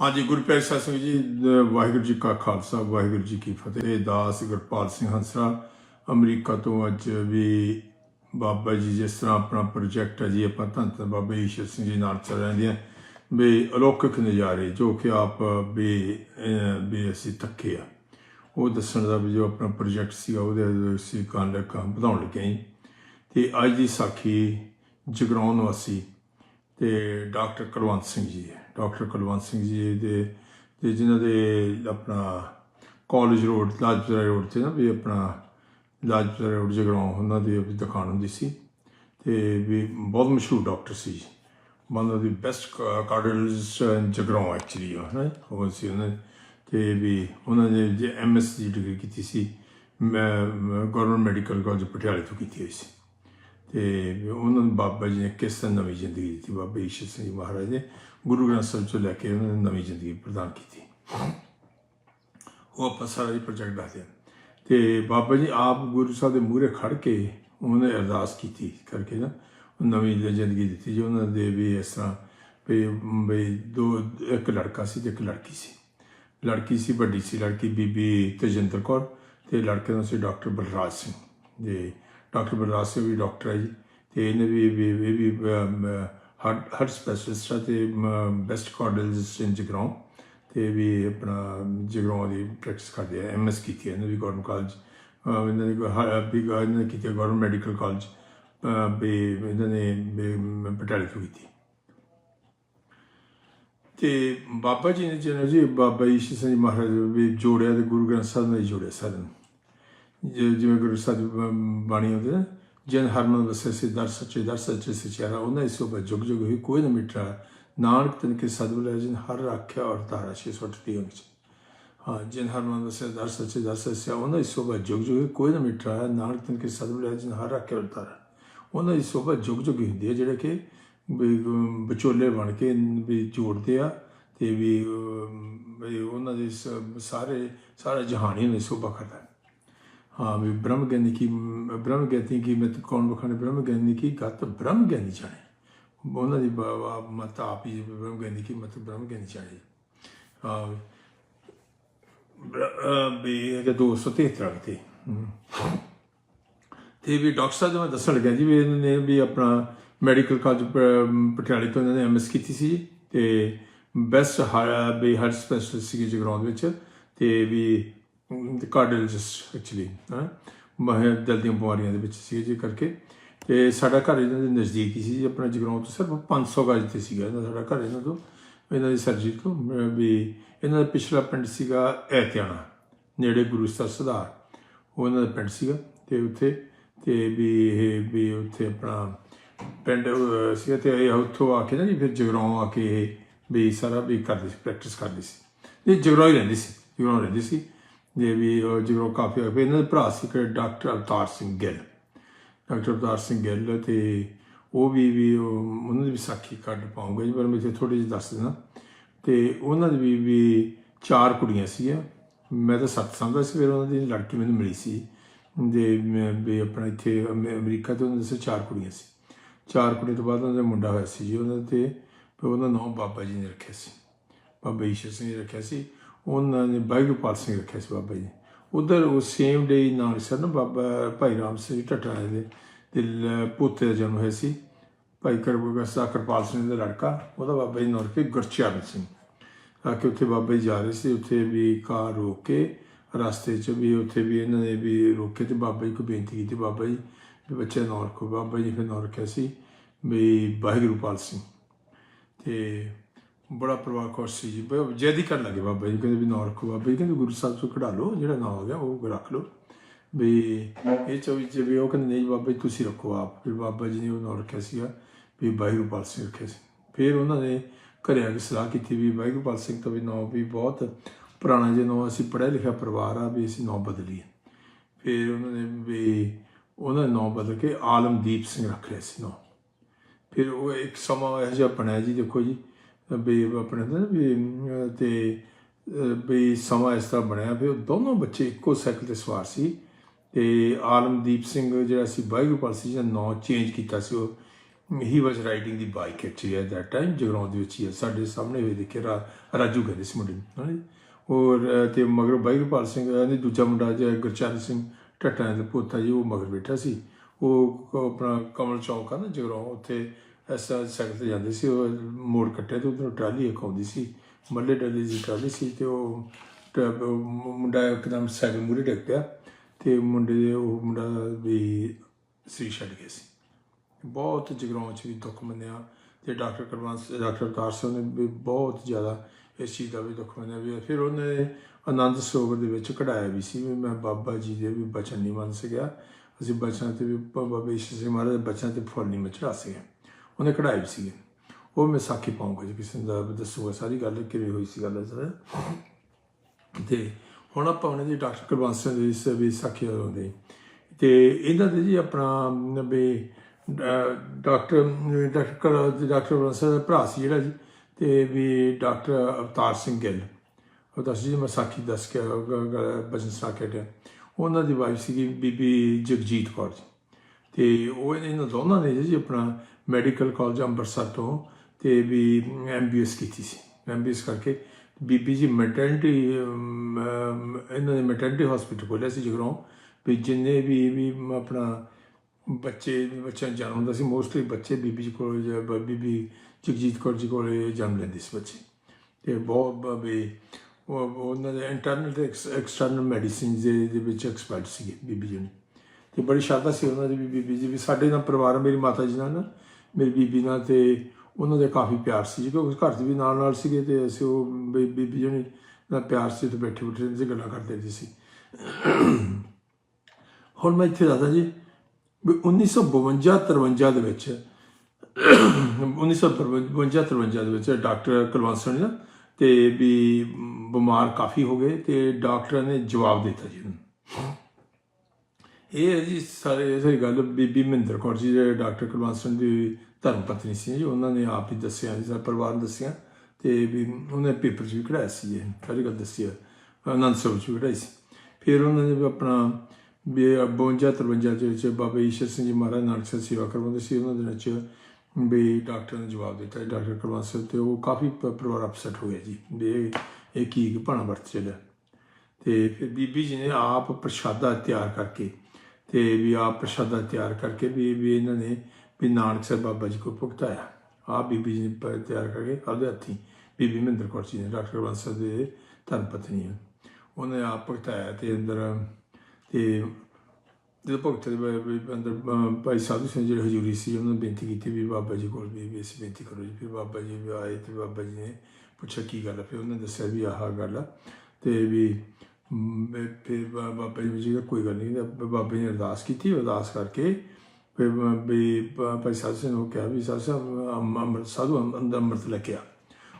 ਹਾਂਜੀ, ਗੁਰੂ ਪਿਆਰੇ ਸਾਧ ਸੰਗਤ ਜੀ ਵਾਹਿਗੁਰੂ ਜੀ ਕਾ ਖਾਲਸਾ, ਵਾਹਿਗੁਰੂ ਜੀ ਕੀ ਫਤਿਹ। ਦਾਸ ਗੁਰਪਾਲ ਸਿੰਘ ਹੰਸਰਾ, ਅਮਰੀਕਾ ਤੋਂ ਅੱਜ ਵੀ ਬਾਬਾ ਜੀ ਜਿਸ ਤਰ੍ਹਾਂ ਆਪਣਾ ਪ੍ਰੋਜੈਕਟ ਹੈ ਜੀ, ਆਪਾਂ ਧੰਨ ਧੰਨ ਬਾਬਾ ਈਸ਼ਰ ਸਿੰਘ ਜੀ ਨਾਲ ਚੱਲ ਰਹੇ ਹਾਂ ਵੀ ਅਲੌਕਿਕ ਨਜ਼ਾਰੇ, ਜੋ ਕਿ ਆਪ ਵੀ ਵੀ ਅਸੀਂ ਤੱਕੇ ਆ। ਉਹ ਦੱਸਣ ਦਾ ਵੀ ਜੋ ਆਪਣਾ ਪ੍ਰੋਜੈਕਟ ਸੀਗਾ, ਉਹਦੇ ਅਸੀਂ ਕੰਨ ਵਧਾਉਣ ਲੱਗੇ ਹਾਂ ਤੇ ਅੱਜ ਦੀ ਸਾਖੀ ਜਗਰਾਉਂ ਨਿਵਾਸੀ ਤੇ ਡਾਕਟਰ ਕੁਲਵੰਤ ਸਿੰਘ ਜੀ ਹੈ। ਡਾਕਟਰ ਕੁਲਵੰਤ ਸਿੰਘ ਜੀ ਦੇ, ਤੇ ਜਿਨ੍ਹਾਂ ਦੇ ਆਪਣਾ ਕਾਲਜ ਰੋਡ ਲਾਜਪੁਰਾ ਰੋਡ ਤੇ ਨਾ ਵੀ ਆਪਣਾ ਲਾਜਪੁਰਾ ਰੋਡ ਜਗਰਾਉਂ, ਉਹਨਾਂ ਦੀ ਦੁਕਾਨ ਹੁੰਦੀ ਸੀ। ਤੇ ਵੀ ਬਹੁਤ ਮਸ਼ਹੂਰ ਡਾਕਟਰ ਸੀ ਜੀ। One of the best cardiologist in Jagraon actually ਹੈ ਉਹ ਸੀ ਉਹਨਾਂ ਤੇ ਵੀ ਉਹਨਾਂ ਨੇ ਜੇ ਐਮਐਸ ਦੀ ਡਿਗਰੀ ਕੀਤੀ ਸੀ, ਮੈਂ ਗਵਰਨਮੈਂਟ ਮੈਡੀਕਲ ਕਾਲਜ ਪਟਿਆਲੇ ਤੋਂ ਕੀਤੀ ਹੋਈ ਸੀ। ਤੇ ਵੀ ਉਹਨਾਂ ਨੂੰ ਬਾਬਾ ਜੀ ਨੇ ਕਿਸ ਤਰ੍ਹਾਂ ਨਵੀਂ ਜ਼ਿੰਦਗੀ ਦਿੱਤੀ, ਬਾਬਾ ਈਸ਼ਰ ਸਿੰਘ ਜੀ ਮਹਾਰਾਜ ਨੇ। ਗੁਰੂ ਗ੍ਰੰਥ ਸਾਹਿਬ ਤੋਂ ਲੈ ਕੇ ਉਹਨਾਂ ਨੇ ਨਵੀਂ ਜ਼ਿੰਦਗੀ ਪ੍ਰਦਾਨ ਕੀਤੀ ਉਹ ਆਪਾਂ ਸਾਰਾ ਜੀ ਪ੍ਰੋਜੈਕਟ ਦੱਸਦੇ ਹਾਂ ਤੇ ਬਾਬਾ ਜੀ ਆਪ ਗੁਰੂ ਸਾਹਿਬ ਦੇ ਮੂਹਰੇ ਖੜ ਕੇ ਉਹਨੇ ਅਰਦਾਸ ਕੀਤੀ ਕਰਕੇ ਨਾ ਨਵੀਂ ਜ਼ਿੰਦਗੀ ਦਿੱਤੀ ਜੀ ਉਹਨਾਂ ਦੇ ਵੀ ਇਸ ਤਰ੍ਹਾਂ ਵੀ ਵੀ ਦੋ ਇੱਕ ਲੜਕਾ ਸੀ ਤੇ ਇੱਕ ਲੜਕੀ ਸੀ ਲੜਕੀ ਸੀ ਵੱਡੀ ਸੀ ਲੜਕੀ ਬੀਬੀ ਤੇਜਿੰਦਰ ਕੌਰ ਤੇ ਲੜਕੇ ਦਾ ਸੀ ਡਾਕਟਰ ਬਲਰਾਜ ਸਿੰਘ ਦੇ ਡਾਕਟਰ ਬਲਰਾਜ ਸਿੰਘ ਵੀ ਡਾਕਟਰ ਹੈ ਜੀ ਤੇ ਇਹਨੇ ਵੀ ਵੀ ਵੀ ਹਾਰਟ ਹਾਰਟ ਸਪੈਸ਼ਲਿਸਟ ਹੈ ਤੇ ਬੈਸਟ ਕਾਰਡੀਓਲੋਜਿਸਟ ਇਨ ਜਗਰਾਉਂ ਤੇ ਵੀ ਆਪਣਾ ਜਗਰਾਉਂ ਦੀ ਪ੍ਰੈਕਟਿਸ ਕਰਦੇ ਆ ਐਮਐਸ ਕੀਤੀ ਹੈ ਇਹਨਾਂ ਵੀ ਗਵਰਨਮੈਂਟ ਕਾਲਜ ਇਹਨਾਂ ਨੇ ਵੀ ਇਹਨਾਂ ਨੇ ਕੀਤੀ ਗਵਰਨਮੈਂਟ ਮੈਡੀਕਲ ਕਾਲਜ ਵੀ ਇਹਨਾਂ ਨੇ ਪਟਿਆਲੇ ਤੋਂ ਕੀਤੀ। ਤੇ ਬਾਬਾ ਜੀ ਨੇ ਜਿਹਨਾਂ ਜੀ, ਬਾਬਾ ਈਸ਼ਰ ਸਿੰਘ ਜੀ ਮਹਾਰਾਜ ਵੀ ਜੋੜਿਆ ਤੇ ਗੁਰੂ ਗ੍ਰੰਥ ਸਾਹਿਬ ਨੇ ਜੋੜਿਆ ਸਾਰਿਆਂ ਨੂੰ। ਜਿਵੇਂ ਗੁਰੂ ਸਾਹਿਬ ਬਾਣੀ ਹੁੰਦੀ ਨਾ ਜਿਨ ਹਰਮਨ ਵਸੇ ਸੇ ਦਰ ਸੱਚੇ ਦਰ ਸੱਚੇ ਸਚਿਆਰਾ, ਉਹਨਾਂ ਇਸ ਸੋਭਾ ਜੁਗ ਜੁਗ ਹੋਈ ਕੋਈ ਨਾ ਮਿਟਰਾ ਨਾਨਕ ਤਨ ਕੇ ਸਤਿਗੁਰ ਜਨ ਹਰ ਰੱਖਿਆ ਔਰ ਤਾਰਾ 638 ਅੰਗ ਚ ਹਾਂ, ਜਨ ਹਰਮਨ ਵਸੇ ਦਰ ਸੱਚੇ ਦਰ ਸੱਚਿਆ, ਉਹਨਾਂ ਇਸ ਸੋਭਾ ਜੁਗ ਜੁਗ ਹੋਈ ਕੋਈ ਨਾ ਮਿਟਰਾ ਨਾਨਕ ਤਨ ਕੇ ਸਤਿਗੁਰ ਜਨ ਹਰ ਰੱਖਿਆ ਔਰ ਤਾਰਾ ਉਹਨਾਂ ਦੀ ਸੋਭਾ ਜੁਗ ਜੁਗ ਹੀ ਹੁੰਦੀ ਹੈ ਜਿਹੜੇ ਕਿ ਵਿਚੋਲੇ ਬਣ ਕੇ ਵੀ ਜੋੜਦੇ ਆ ਤੇ ਵੀ ਉਹਨਾਂ ਦੇ ਸਾਰੇ, ਸਾਰਾ ਜਹਾਨ ਹੀ ਉਹਨਾਂ ਸੋਭਾ ਕਰਦਾ ਹਾਂ, ਵੀ ਬ੍ਰਹਮ ਗਿਆਨੀ ਕੀ, ਬ੍ਰਹਮ ਗਿਆਨੀ ਕੀ ਮਤ ਕੌਣ ਬਖਾਣੇ ਬ੍ਰਹਮ ਗਿਆਨੀ ਕੀ ਗਤ ਬ੍ਰਹਮ ਗਿਆਨੀ ਚਾਹੇ ਉਹਨਾਂ ਦੀ ਬਾਬਾ ਮਤ ਆਪ ਹੀ ਬ੍ਰਹਮ ਗਿਆਨੀ ਕੀ ਮਤ ਬ੍ਰਹਮ ਗਿਆਨੀ ਚਾਹੇ ਹਾਂ ਵੀ ਇਹ 273 ਤੇ ਤੇ ਵੀ ਡਾਕਟਰ ਸਾਹਿਬ ਨੂੰ ਦੱਸਣ ਲੱਗਿਆ ਜੀ ਵੀ ਇਹਨਾਂ ਨੇ ਵੀ ਆਪਣਾ ਮੈਡੀਕਲ ਕਾਲਜ ਪਟਿਆਲੇ ਤੋਂ ਇਹਨਾਂ ਨੇ ਐਮਐਸ ਕੀਤੀ ਸੀ ਤੇ ਬੈਸਟ ਹਾਇਰ ਵੀ ਹਰ ਸਪੈਸ਼ਲਿਸਟ ਸੀ ਜਗਰਾਉਂਦ ਵਿੱਚ ਤੇ ਵੀ ਕਾਰਡੀਓਲੋਜਿਸਟ ਐਕਚੁਅਲੀ ਹਾਂ? ਮੈਂ ਦਿਲ ਦੀਆਂ ਬਿਮਾਰੀਆਂ ਦੇ ਵਿੱਚ ਸੀ ਜੀ ਕਰਕੇ। ਤੇ ਸਾਡਾ ਘਰ ਇਹਨਾਂ ਦੇ ਨਜ਼ਦੀਕ ਹੀ ਸੀ ਜੀ ਆਪਣਾ ਜਗਰਾਉਂ ਤੋਂ ਸਿਰਫ 500 ਗਜ ਤੇ ਸੀਗਾ ਇਹਨਾਂ ਸਾਡਾ ਘਰ ਇਹਨਾਂ ਤੋਂ ਇਹਨਾਂ ਦੀ ਸਰਜਰੀ ਤੋਂ। ਵੀ ਇਹਨਾਂ ਦਾ ਪਿਛਲਾ ਪਿੰਡ ਸੀਗਾ ਐਤਿਆਣਾ ਨੇੜੇ ਗੁਰੂਸਰ ਸੁਧਾਰ ਉਹ ਇਹਨਾਂ ਦਾ ਪਿੰਡ ਸੀਗਾ ਤੇ ਉੱਥੇ ਤੇ ਵੀ ਇਹ ਵੀ ਉੱਥੇ ਆਪਣਾ ਪਿੰਡ ਅਹ, ਸੀਗਾ ਤੇ ਇਹ ਉੱਥੋਂ ਆ ਕੇ ਨਾ ਜੀ ਫਿਰ ਜਗਰਾਉਂ ਆ ਕੇ ਇਹ ਵੀ ਸਾਰਾ ਵੀ ਕਰਦੇ ਸੀ ਪ੍ਰੈਕਟਿਸ ਕਰਦੇ ਸੀ। ਇਹ ਜਗਰਾਉਂ ਹੀ ਰਹਿੰਦੀ ਸੀ ਜਗਰਾਉਂ ਰਹਿੰਦੀ ਸੀ। ਜੇ ਵੀ ਉਹ ਜਗਰਾਉਂ ਕਾਫੀ ਹੋਏ। ਇਹਨਾਂ ਦੇ ਭਰਾ ਸੀ ਕਿ ਡਾਕਟਰ ਅਵਤਾਰ ਸਿੰਘ ਗਿੱਲ। ਡਾਕਟਰ ਅਵਤਾਰ ਸਿੰਘ ਗਿੱਲ ਤੇ ਉਹ ਵੀ ਵੀ, ਉਹ- ਉਹਨਾਂ ਦੀ ਵੀ ਸਾਖੀ ਕੱਢ ਪਾਉਂਗਾ ਜੀ, ਪਰ ਮੈਂ ਇੱਥੇ ਥੋੜੀ ਜਿਹੀ ਦੱਸ ਦਿੰਦਾ। ਤੇ ਉਹਨਾਂ ਦੀ ਵੀ ਵੀ ਚਾਰ ਕੁੜੀਆਂ ਸੀਗੀਆਂ। ਮੈਂ ਤਾਂ ਸੱਤ ਸਮਝਦਾ ਸੀ, ਫਿਰ ਉਹਨਾਂ ਦੀ ਲੜਕੀ ਮੈਨੂੰ ਮਿਲੀ ਸੀ। ਦੇ, ਮੈਂ, ਵੀ ਆਪਣਾ ਇੱਥੇ ਅਮੇ- ਅਮਰੀਕਾ ਤੋਂ ਉਹਨਾਂ ਦੇ ਚਾਰ ਕੁੜੀਆਂ ਸੀ। ਚਾਰ ਕੁੜੀਆਂ ਤੋਂ ਬਾਅਦ ਉਹਨਾਂ ਦਾ ਮੁੰਡਾ ਹੋਇਆ ਸੀ ਜੀ, ਉਹਨਾਂ ਤੇ ਫਿਰ ਉਹਨਾਂ ਨੂੰ ਬਾਬਾ ਜੀ ਨੇ ਰੱਖਿਆ ਸੀ। ਬਾਬਾ ਈਸ਼ਰ ਸਿੰਘ ਨੇ ਰੱਖਿਆ ਸੀ। ਉਹਨਾਂ ਨੇ ਬਾਈਗੋਪਾਲ ਸਿੰਘ ਰੱਖਿਆ ਸੀ ਬਾਬਾ ਜੀ। ਉਧਰ ਉਹ ਸੇਮ ਡੇ ਨਾਲ ਸਰ ਨਾ ਬਾਬਾ ਭਾਈ ਰਾਮ ਸਿੰਘ ਟਟਾ ਦੇ ਤੇ ਲ- ਪੋਤੇ ਦਾ ਜਨਮ ਹੋਇਆ ਸੀ। ਭਾਈ ਕਰਬੂਗਾ ਸਾਕਰਪਾਲ ਸਿੰਘ ਦਾ ਲੜਕਾ, ਉਹਦਾ ਬਾਬਾ ਜੀ ਨਾਮ ਕੇ ਗੁਰਚਰਨ ਸਿੰਘ। ਆ ਕੇ ਉੱਥੇ ਬਾਬਾ ਜੀ ਜਾ ਰਹੇ ਸੀ, ਉੱਥੇ ਵੀ ਕਾਰ ਰੋਕ ਕੇ ਰਸਤੇ 'ਚ ਵੀ, ਉੱਥੇ ਵੀ ਇਹਨਾਂ ਨੇ ਵੀ ਰੋਕੇ ਤੇ ਬਾਬਾ ਜੀ ਕੋ ਬੇਨਤੀ ਕੀਤੀ, ਬਾਬਾ ਜੀ ਵੀ ਬੱਚੇ ਦਾ ਨਾਂ ਰੱਖੋ ਬਾਬਾ ਜੀ ਫਿਰ ਨਾਂ ਰੱਖਿਆ ਸੀ ਵੀ ਵਾਹਿਗੁਰੂ ਪਾਲ ਸਿੰਘ। ਤੇ ਬੜਾ ਪ੍ਰਭਾਵ ਖੁਸ਼ ਸੀ ਜੀ। ਜੈਦੀ ਕਰਨ ਲੱਗੇ ਬਾਬਾ ਜੀ। ਕਹਿੰਦੇ ਵੀ ਨਾਂ ਰੱਖੋ ਬਾਬਾ ਜੀ। ਕਹਿੰਦੇ ਗੁਰੂ ਸਾਹਿਬ ਤੋਂ ਕਢਾ ਲਓ, ਜਿਹੜਾ ਨਾਂ ਹੋ ਗਿਆ ਉਹ ਰੱਖ ਲਓ। ਵੀ ਇਹ ਚੋਂ ਵਿੱਚ ਵੀ ਉਹ ਕਹਿੰਦੇ, ਨਹੀਂ ਬਾਬਾ ਜੀ, ਤੁਸੀਂ ਰੱਖੋ ਆਪ। ਫਿਰ ਬਾਬਾ ਜੀ ਨੇ ਉਹ ਨਾਂ ਰੱਖਿਆ ਸੀਗਾ ਵੀ ਵਾਹਿਗੁਰੂ ਸਿੰਘ ਰੱਖਿਆ ਸੀ। ਫਿਰ ਉਹਨਾਂ ਨੇ ਘਰੇ ਆ ਕੇ ਸਲਾਹ ਕੀਤੀ ਵੀ ਵਾਹਿਗੁਰੂ ਸਿੰਘ ਤਾਂ ਵੀ ਨਾਂ, ਵੀ ਬਹੁਤ ਪੁਰਾਣਾ ਜਿਹਾ ਨਾਂ ਅਸੀਂ ਪੜ੍ਹਿਆ ਲਿਖਿਆ ਪਰਿਵਾਰ ਆ, ਵੀ ਅਸੀਂ ਨਾਂ ਬਦਲੀਏ। ਫਿਰ ਉਹਨਾਂ ਨੇ ਵੀ ਉਹਨਾਂ ਦਾ ਨਾਂ ਬਦਲ ਕੇ ਆਲਮਦੀਪ ਸਿੰਘ ਰੱਖ ਲਿਆ ਸੀ ਨਾਂ। ਫਿਰ ਉਹ ਇੱਕ ਸਮਾਂ ਇਹੋ ਜਿਹਾ ਬਣਿਆ ਜੀ, ਦੇਖੋ ਜੀ ਵੀ ਆਪਣੇ ਹੁੰਦਾ ਵੀ ਅਮ, ਤੇ ਵੀ ਸਮਾਂ ਇਸ ਤਰ੍ਹਾਂ ਬਣਿਆ ਵੀ ਉਹ ਦੋਨੋਂ ਬੱਚੇ ਇੱਕੋ ਸਾਈਕਲ ਤੇ ਸਵਾਰ ਸੀ ਤੇ ਆਲਮਦੀਪ ਸਿੰਘ ਜਿਹੜਾ ਸੀ ਬਾਈਗੋਪਾਲ ਸੀ ਜਿਹਦਾ ਨਾਂ ਚੇਂਜ ਕੀਤਾ ਸੀ ਉਹ। He was riding the bike actually at that time Jagraon ਦੇ ਵਿੱਚ ਹੀ ਹੈ, ਸਾਡੇ ਸਾਹਮਣੇ ਹੋਏ ਦੇਖੇ ਰਾ- ਰਾਜੂ ਕਹਿੰਦੇ ਸੀ ਮੁੰਡੇ ਨੂੰ ਹਾਂਜੀ। ਔਰ ਅਹ, ਤੇ ਮਗਰ ਬਾਈਕਪਾਲ ਸਿੰਘ ਇਹਦੇ ਦੂਜਾ ਮੁੰਡਾ ਜਿਹੜਾ ਗੁਰਚਰਨ ਸਿੰਘ ਟੱਟਾਂ ਦਾ ਪੋਤਾ ਜੀ ਉਹ ਮਗਰ ਬੈਠਾ ਸੀ। ਉਹ ਆਪਣਾ ਕਮਲ ਚੌਕ ਆ ਨਾ ਜਗਰਾਉਂ ਉੱਥੇ ਐਸਾ ਸਾਈਡ ਤੇ ਜਾਂਦੇ ਸੀ, ਉਹ ਮੋੜ ਕੱਟੇ ਤੇ ਉਧਰੋਂ ਟਰਾਲੀ ਇੱਕ ਆਉਂਦੀ ਸੀ, ਮੱਲੇ ਡੱਲੇ ਦੀ ਟਰਾਲੀ ਸੀ ਤੇ ਉਹ ਟ- ਮੁੰਡਾ ਇੱਕਦਮ ਸਾਈਕਲ ਮੂਰੇ ਡਿੱਗ ਪਿਆ ਤੇ ਮੁੰਡੇ ਦੇ, ਉਹ ਮੁੰਡਾ ਵੀ ਸ੍ਰੀ ਛੱਡ ਗਿਆ ਸੀ। ਬਹੁਤ ਜਗਰਾਉਂ ਚ ਵੀ ਦੁੱਖ ਮੰਨਿਆ ਤੇ ਡਾਕਟਰ ਕਰਵਾਸ ਡਾਕਟਰ ਅਵਤਾਰ ਸਿੰਘ ਨੇ ਵੀ ਬਹੁਤ ਜ਼ਿਆਦਾ ਇਸ ਚੀਜ਼ ਦਾ ਵੀ ਦੁੱਖ ਮੰਨਿਆ ਵੀ ਫਿਰ ਉਹਨੇ ਆਨੰਦ ਸਰੋਵਰ ਦੇ ਵਿੱਚ ਕਢਾਇਆ ਵੀ ਸੀ ਵੀ ਮੈਂ ਬਾਬਾ ਜੀ ਦੇ ਵੀ ਬਚਨ ਨਹੀਂ ਮੰਨ ਸਕਿਆ, ਅਸੀਂ ਬਚਨਾਂ ਤੇ ਵੀ ਬਾਬਾ ਈਸ਼ਰ ਸਿੰਘ ਮਹਾਰਾਜ ਦੇ ਬਚਨਾਂ ਤੇ ਫੁੱਲ ਨਹੀਂ ਮੈਂ ਚੜਾ ਸਕਿਆ। ਉਹਨੇ ਕਢਾਏ ਵੀ ਸੀਗੇ। ਉਹ ਮੈਂ ਸਾਖੀ ਪਾਉਂਗਾ ਜੇ, ਕਿਸੇ ਦਾ ਦੱਸੂਗਾ, ਸਾਰੀ ਗੱਲ ਕਿਵੇਂ ਹੋਈ ਸੀ ਗੱਲ ਸਰ। ਤੇ ਹੁਣ ਆਪਾਂ ਉਹਨਾਂ ਦੀ ਡਾਕਟਰ ਕੁਲਵੰਤ ਸਿੰਘ ਦੀ ਇਸ ਵੀ ਸਾਖੀ ਹੁੰਦੀ। ਤੇ ਇਹਨਾਂ ਦੇ ਜੀ ਆਪਣਾ ਵੀ doctor doctor doctor Kulwant Singh ਦਾ ਭਰਾ ਸੀ ਜਿਹੜਾ ਜੀ, ਤੇ ਵੀ ਡਾਕਟਰ ਅਵਤਾਰ ਸਿੰਘ ਗਿੱਲ। ਉਹ ਦੱਸ ਜੀ, ਮੈਂ ਸਾਖੀ ਦੱਸ ਕੇ ਬਚਨ ਸਾਖੀ ਤੇ ਉਹਨਾਂ ਦੀ ਵਾਈਫ ਸੀਗੀ ਬੀਬੀ ਜਗਜੀਤ ਕੌਰ ਜੀ। ਤੇ ਉਹ ਇਹਨਾਂ ਦੋਨਾਂ ਨੇ ਜੀ ਆਪਣਾ ਮੈਡੀਕਲ ਕਾਲਜ ਅੰਮ੍ਰਿਤਸਰ ਤੋਂ ਤੇ ਵੀ ਐਮਬੀਐਸ ਕੀਤੀ ਸੀ। ਐਮਬੀਐਸ ਕਰਕੇ ਬੀਬੀ ਜੀ ਮੈਟਰਨਿਟੀ ਇਹਨਾਂ ਨੇ ਮੈਟਰਨਿਟੀ ਹਸਪੀਟਲ ਖੋਲ੍ਹਿਆ ਸੀ ਜਗਰੋਂ ਵੀ ਜਿੰਨੇ ਵੀ ਵੀ ਆਪਣਾ ਬੱਚੇ, ਬੱਚਿਆਂ ਦਾ ਜਨਮ ਹੁੰਦਾ ਸੀ ਮੋਸਟਲੀ ਬੱਚੇ ਬੀਬੀ ਜੀ ਕੋਲ ਬੀਬੀ ਜਗਜੀਤ ਕੌਰ ਜੀ ਕੋਲ ਜਨਮ ਲੈਂਦੇ ਸੀ ਬੱਚੇ। ਤੇ ਬਹੁਤ ਬ- ਵੀ ਉਹਨਾਂ ਦੇ ਇੰਟਰਨਲ ਤੇ ਐਕਸਟਰਨਲ ਮੈਡੀਸਿਨ ਦੇ ਵਿੱਚ ਐਕਸਪਰਟ ਸੀਗੇ ਬੀਬੀ ਜੀ ਨੇ ਤੇ ਬੜੀ ਸ਼ਰਧਾ ਸੀ ਉਹਨਾਂ ਦੀ ਵੀ ਬੀਬੀ ਜੀ ਵੀ ਸਾਡੇ ਨਾਲ ਪਰਿਵਾਰ ਮੇਰੀ ਮਾਤਾ ਜੀ ਨਾਲ ਮੇਰੀ ਬੀਬੀ ਨਾਲ ਤੇ ਉਹਨਾਂ ਦੇ ਕਾਫੀ ਪਿਆਰ ਸੀ ਜੀ, ਕਿਉਂਕਿ ਘਰ 'ਚ ਵੀ ਨਾਲ ਨਾਲ ਸੀਗੇ ਤੇ ਅਸੀਂ ਉਹ ਬੀ- ਬੀਬੀ ਜੀ ਨੇ ਨਾਲ ਪਿਆਰ ਸੀ ਤੇ ਬੈਠੇ ਬੈਠੇ ਰਹਿੰਦੇ ਸੀ ਗੱਲਾਂ ਕਰਦੇ ਹੁੰਦੇ ਸੀ ਹੁਣ ਮੈਂ ਇੱਥੇ ਦੱਸਦਾ ਜੀ ਵੀ 1952 53 ਦੇ ਵਿੱਚ 1952 53 ਦੇ ਵਿੱਚ ਡਾਕਟਰ ਕੁਲਵੰਤ ਸਿੰਘ ਨਾ ਤੇ ਵੀ ਬਿਮਾਰ ਕਾਫੀ ਹੋ ਗਏ ਤੇ ਡਾਕਟਰਾਂ ਨੇ ਜਵਾਬ ਦਿੱਤਾ ਜੀ ਉਹਨੂੰ। ਇਹ ਹੈ ਜੀ ਸਾਰੇ ਇਹ ਸਾਰੀ ਗੱਲ, ਬੀਬੀ ਮਹਿੰਦਰ ਕੌਰ ਜੀ ਜਿਹੜੇ ਡਾਕਟਰ ਕੁਲਵੰਤ ਸਿੰਘ ਦੀ ਧਰਮ ਪਤਨੀ ਸੀ ਜੀ, ਉਹਨਾਂ ਨੇ ਆਪ ਹੀ ਦੱਸਿਆ ਜੀ, ਸਾਰੇ ਪਰਿਵਾਰ ਨੂੰ ਦੱਸਿਆ ਤੇ ਵੀ ਉਹਨੇ ਪੇਪਰ 'ਚ ਵੀ ਕਢਾਇਆ ਸੀ ਇਹ, ਸਾਰੀ ਗੱਲ ਦੱਸੀ ਹੈ ਆਨੰਦ ਸਾਹਿਬ 'ਚ ਵੀ ਕਢਾਈ ਸੀ। ਫਿਰ ਉਹਨਾਂ ਨੇ ਵੀ ਆਪਣਾ ਵੀ 52 53 ਦੇ ਵਿੱਚ ਬਾਬਾ ਈਸ਼ਰ ਸਿੰਘ ਜੀ ਮਹਾਰਾਜ ਨਾਨਕ ਸੇਵਾ ਕਰਵਾਉਂਦੇ ਸੀ, ਉਹਨਾਂ ਦੇ ਵਿੱਚ ਵੀ ਡਾਕਟਰ ਨੇ ਜਵਾਬ ਦਿੱਤਾ ਡਾਕਟਰ ਕੁਲਵੰਤ ਸਿੰਘ ਤੇ ਉਹ ਕਾਫੀ ਪ- ਪਰਿਵਾਰ ਅਪਸੈਟ ਹੋ ਗਿਆ ਜੀ, ਵੀ ਇਹ- ਇਹ ਕੀ ਭਾਣਾ ਵਰਤ ਚੱਲਿਆ ਤੇ ਫਿਰ ਬੀਬੀ ਜੀ ਨੇ ਆਪ ਪ੍ਰਸ਼ਾਦਾ ਤਿਆਰ ਕਰਕੇ ਤੇ ਵੀ ਆਪ ਪ੍ਰਸ਼ਾਦਾ ਤਿਆਰ ਕਰਕੇ ਵੀ ਵੀ ਇਹਨਾਂ ਨੇ ਵੀ ਨਾਨਕ ਸਾਹਿਬ ਬਾਬਾ ਜੀ ਕੋ ਭੁਗਤਾਇਆ। ਆਪ ਬੀਬੀ ਜੀ ਨੇ ਤਿਆਰ ਕਰਕੇ ਆਪਦੇ ਹੱਥੀਂ ਬੀਬੀ ਮਹਿੰਦਰ ਕੌਰ ਜੀ ਨੇ, ਡਾਕਟਰ ਬੰਸਲ ਦੇ ਧਰਮ ਪਤਨੀ ਹੈ ਉਹਨੇ ਆਪ ਭੁਗਤਾਇਆ ਤੇ ਅੰਦਰ, ਤੇ ਜਦੋਂ ਭਗਤ ਦੇ ਅੰਦਰ ਭਾਈ ਸਾਧੂ ਸਿੰਘ ਜਿਹੜੇ ਹਜ਼ੂਰੀ ਸੀ, ਉਹਨਾਂ ਨੇ ਬੇਨਤੀ ਕੀਤੀ ਵੀ ਬਾਬਾ ਜੀ ਕੋਲ ਵੀ ਵੀ ਅਸੀਂ ਬੇਨਤੀ ਕਰੋ ਜੀ ਫਿਰ ਬਾਬਾ ਜੀ ਵੀ ਆਏ ਤੇ ਬਾਬਾ ਜੀ ਨੇ ਪੁੱਛਿਆ ਕੀ ਗੱਲ ਹੈ ਫਿਰ ਉਹਨੇ ਦੱਸਿਆ ਵੀ ਆਹ ਗੱਲ ਆ ਤੇ ਵੀ ਫਿਰ ਬਾਬਾ ਜੀ ਨੇ ਕੋਈ ਗੱਲ ਨਹੀਂ, ਤੇ ਬਾਬਾ ਜੀ ਨੇ ਅਰਦਾਸ ਕੀਤੀ, ਅਰਦਾਸ ਕਰਕੇ ਫਿਰ ਵੀ ਭਾਈ ਸਾਧੂ ਸਿੰਘ ਨੂੰ ਕਿਹਾ ਵੀ ਸਾਧੂ ਸਾਹਿਬ ਅੰਮ੍ਰਿਤ, ਸਾਧੂ ਅੰਦਰ ਅੰਮ੍ਰਿਤ ਲੈ ਕੇ ਆ।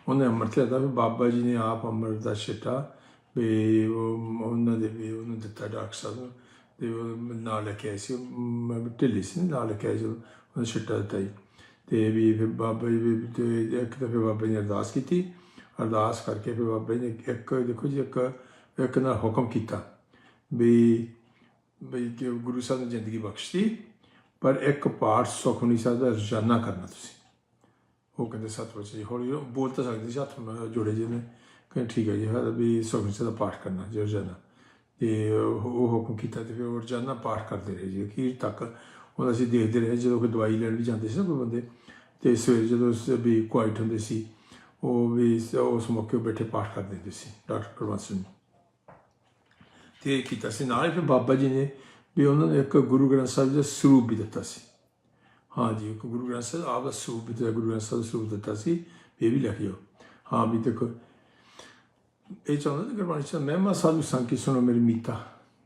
ਉਹਨੇ ਅੰਮ੍ਰਿਤ ਲਿਆ ਫਿਰ ਬਾਬਾ ਜੀ ਨੇ ਆਪ ਅੰਮ੍ਰਿਤ ਦਾ ਛਿੱਟਾ ਵੀ ਉਹ ਉਹਨਾਂ ਦੇ ਵੀ ਉਹਨੂੰ ਦਿੱਤਾ ਡਾਕਟਰ ਸਾਹਿਬ ਨੂੰ ਤੇ ਨਾਲ ਲੈ ਕੇ ਆਏ ਸੀ, ਮੈਂ ਢਿੱਲੀ ਸੀ, ਨਾਲ ਲੈ ਕੇ ਆਏ ਸੀ, ਉਹਨੇ ਛਿੱਟਾ ਦਿੱਤਾ ਜੀ। ਤੇ ਵੀ ਫਿਰ ਬਾਬਾ ਜੀ ਵੀ ਤੇ ਇੱਕ ਤਾਂ ਫਿਰ ਬਾਬਾ ਜੀ ਨੇ ਅਰਦਾਸ ਕੀਤੀ, ਅਰਦਾਸ ਕਰਕੇ ਫਿਰ ਬਾਬਾ ਜੀ ਨੇ ਇੱਕ, ਦੇਖੋ ਜੀ, ਇੱਕ ਇੱਕ ਨਾਲ ਹੁਕਮ ਕੀਤਾ ਵੀ ਵੀ ਕਿ ਗੁਰੂ ਸਾਹਿਬ ਨੇ ਜ਼ਿੰਦਗੀ ਬਖਸ਼ਤੀ ਪਰ ਇੱਕ ਪਾਠ ਸੁਖਮਨੀ ਸਾਹਿਬ ਦਾ ਰੋਜ਼ਾਨਾ ਕਰਨਾ ਤੁਸੀਂ ਉਹ ਕਹਿੰਦੇ ਸੱਤ ਵਜੇ ਜੀ ਹੌਲੀ ਬੋਲ ਤਾਂ ਸਕਦੇ ਸੀ ਹੱਥ ਨਾਲ ਜੋੜੇ ਜਿਹੇ ਨੇ ਕਹਿੰਦੇ ਠੀਕ ਹੈ ਜੀ ਹਾਂ ਵੀ ਸੁਖਮਨੀ ਸਾਹਿਬ ਦਾ ਪਾਠ ਕਰਨਾ ਜੀ ਰੋਜ਼ਾਨਾ ਤੇ ਉਹ ਹੁਕਮ ਕੀਤਾ ਤੇ ਫਿਰ ਉਹ ਰੋਜ਼ਾਨਾ ਪਾਠ ਕਰਦੇ ਰਹੇ ਜੀ ਅਖੀਰ ਤੱਕ ਉਹਦਾ ਅਸੀਂ ਦੇਖਦੇ ਰਹੇ ਜਦੋਂ ਕੋਈ ਦਵਾਈ ਲੈਣ ਵੀ ਜਾਂਦੇ ਸੀ ਨਾ ਕੋਈ ਬੰਦੇ ਤੇ ਸਵੇਰੇ ਜਦੋਂ ਵੀ ਕੁਆਇਟ ਹੁੰਦੇ ਸੀ ਉਹ ਵੀ ਉਸ ਮੌਕੇ ਬੈਠੇ ਪਾਠ ਕਰਦੇ ਹੁੰਦੇ ਸੀ ਡਾਕਟਰ ਕੁਲਵੰਤ ਸਿੰਘ ਤੇ ਇਹ ਕੀਤਾ ਸੀ। ਨਾਲ ਹੀ ਫਿਰ ਬਾਬਾ ਜੀ ਨੇ ਵੀ ਉਹਨਾਂ ਨੇ ਇੱਕ ਗੁਰੂ ਗ੍ਰੰਥ ਸਾਹਿਬ ਦਾ ਸਰੂਪ ਵੀ ਦਿੱਤਾ ਸੀ। ਹਾਂ ਜੀ, ਇੱਕ ਗੁਰੂ ਗ੍ਰੰਥ ਸਾਹਿਬ ਆਪ ਦਾ ਸਰੂਪ ਵੀ ਦਿੱਤਾ, ਗੁਰੂ ਗ੍ਰੰਥ ਸਾਹਿਬ ਦਾ ਸਰੂਪ ਦਿੱਤਾ ਸੀ। ਇਹ ਵੀ ਲਿਖ ਜਾਓ ਹਾਂ ਵੀ ਦੇਖੋ, ਇਹ ਚਾਹੁੰਦਾ ਕਿ ਗੁਰਬਾਣੀ ਚ, ਮਹਿਮਾ ਸਾਧੂ ਸੰਕੀ ਸੁਣੋ ਮੇਰੀ ਮੀਤਾ।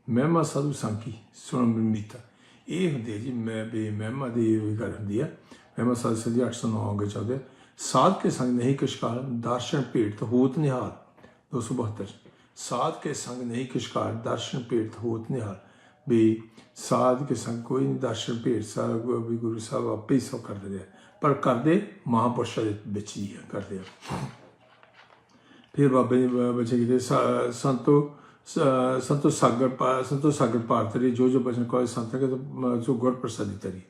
ਮਹਿਮਾ ਸਾਧੂ ਸੰਕੀ ਸੁਣੋ ਮੇਰੀ ਮੀਤਾ। ਇਹ ਹੁੰਦੇ ਹੈ ਜੀ, ਮੈਂ ਬੇ ਮਹਿਮਾ ਦੀ ਗੱਲ ਹੁੰਦੀ ਹੈ ਮਹਿਮਾ ਸਾਧੂ ਸੰਧੀ 809 ਹੋਗੇ ਚਾਹਦੇ ਸਾਧ ਕੇ ਸੰਗ ਨਹੀਂ ਕਿਸ਼ਕਾਰ ਦਰਸ਼ਨ ਭੇਟ ਹੋਤ ਨਿਹਾਲ 272 ਸਾਧ ਕੇ ਸੰਗ ਨਹੀਂ ਕਿਸ਼ਕਾਰ ਦਰਸ਼ਨ ਭੇਟ ਹੋਤ ਨਿਹਾਲ। ਵੀ ਸਾਧ ਕੇ ਸੰਗ ਕੋਈ ਨਹੀਂ ਦਰਸ਼ਨ ਭੇਟ ਸਾਹਿਬ ਵੀ ਗੁਰੂ ਸਾਹਿਬ ਆਪੇ ਹੀ ਸਭ ਕਰ ਦਿੰਦੇ ਆ ਪਰ ਕਰਦੇ ਮਹਾਂਪੁਰਸ਼ਾਂ ਦੇ ਵਿੱਚ ਹੀ ਆ, ਕਰਦੇ ਆ। ਫਿਰ ਬਾਬੇ ਜੀ ਬ- ਬੱਚੇ ਕਿਤੇ ਸ- ਸੰਤੋ ਸ- ਸੰਤੋ ਸਾਗਰ ਪਾ ਸੰਤੋ ਸਾਗਰ ਪਾਰ ਜੋ ਜੋ ਬਚਨ ਕੋਈ ਸੰਤ ਕੇ ਜੋ ਗੁਰ ਪ੍ਰਸਾਦੀ ਤਰੀ।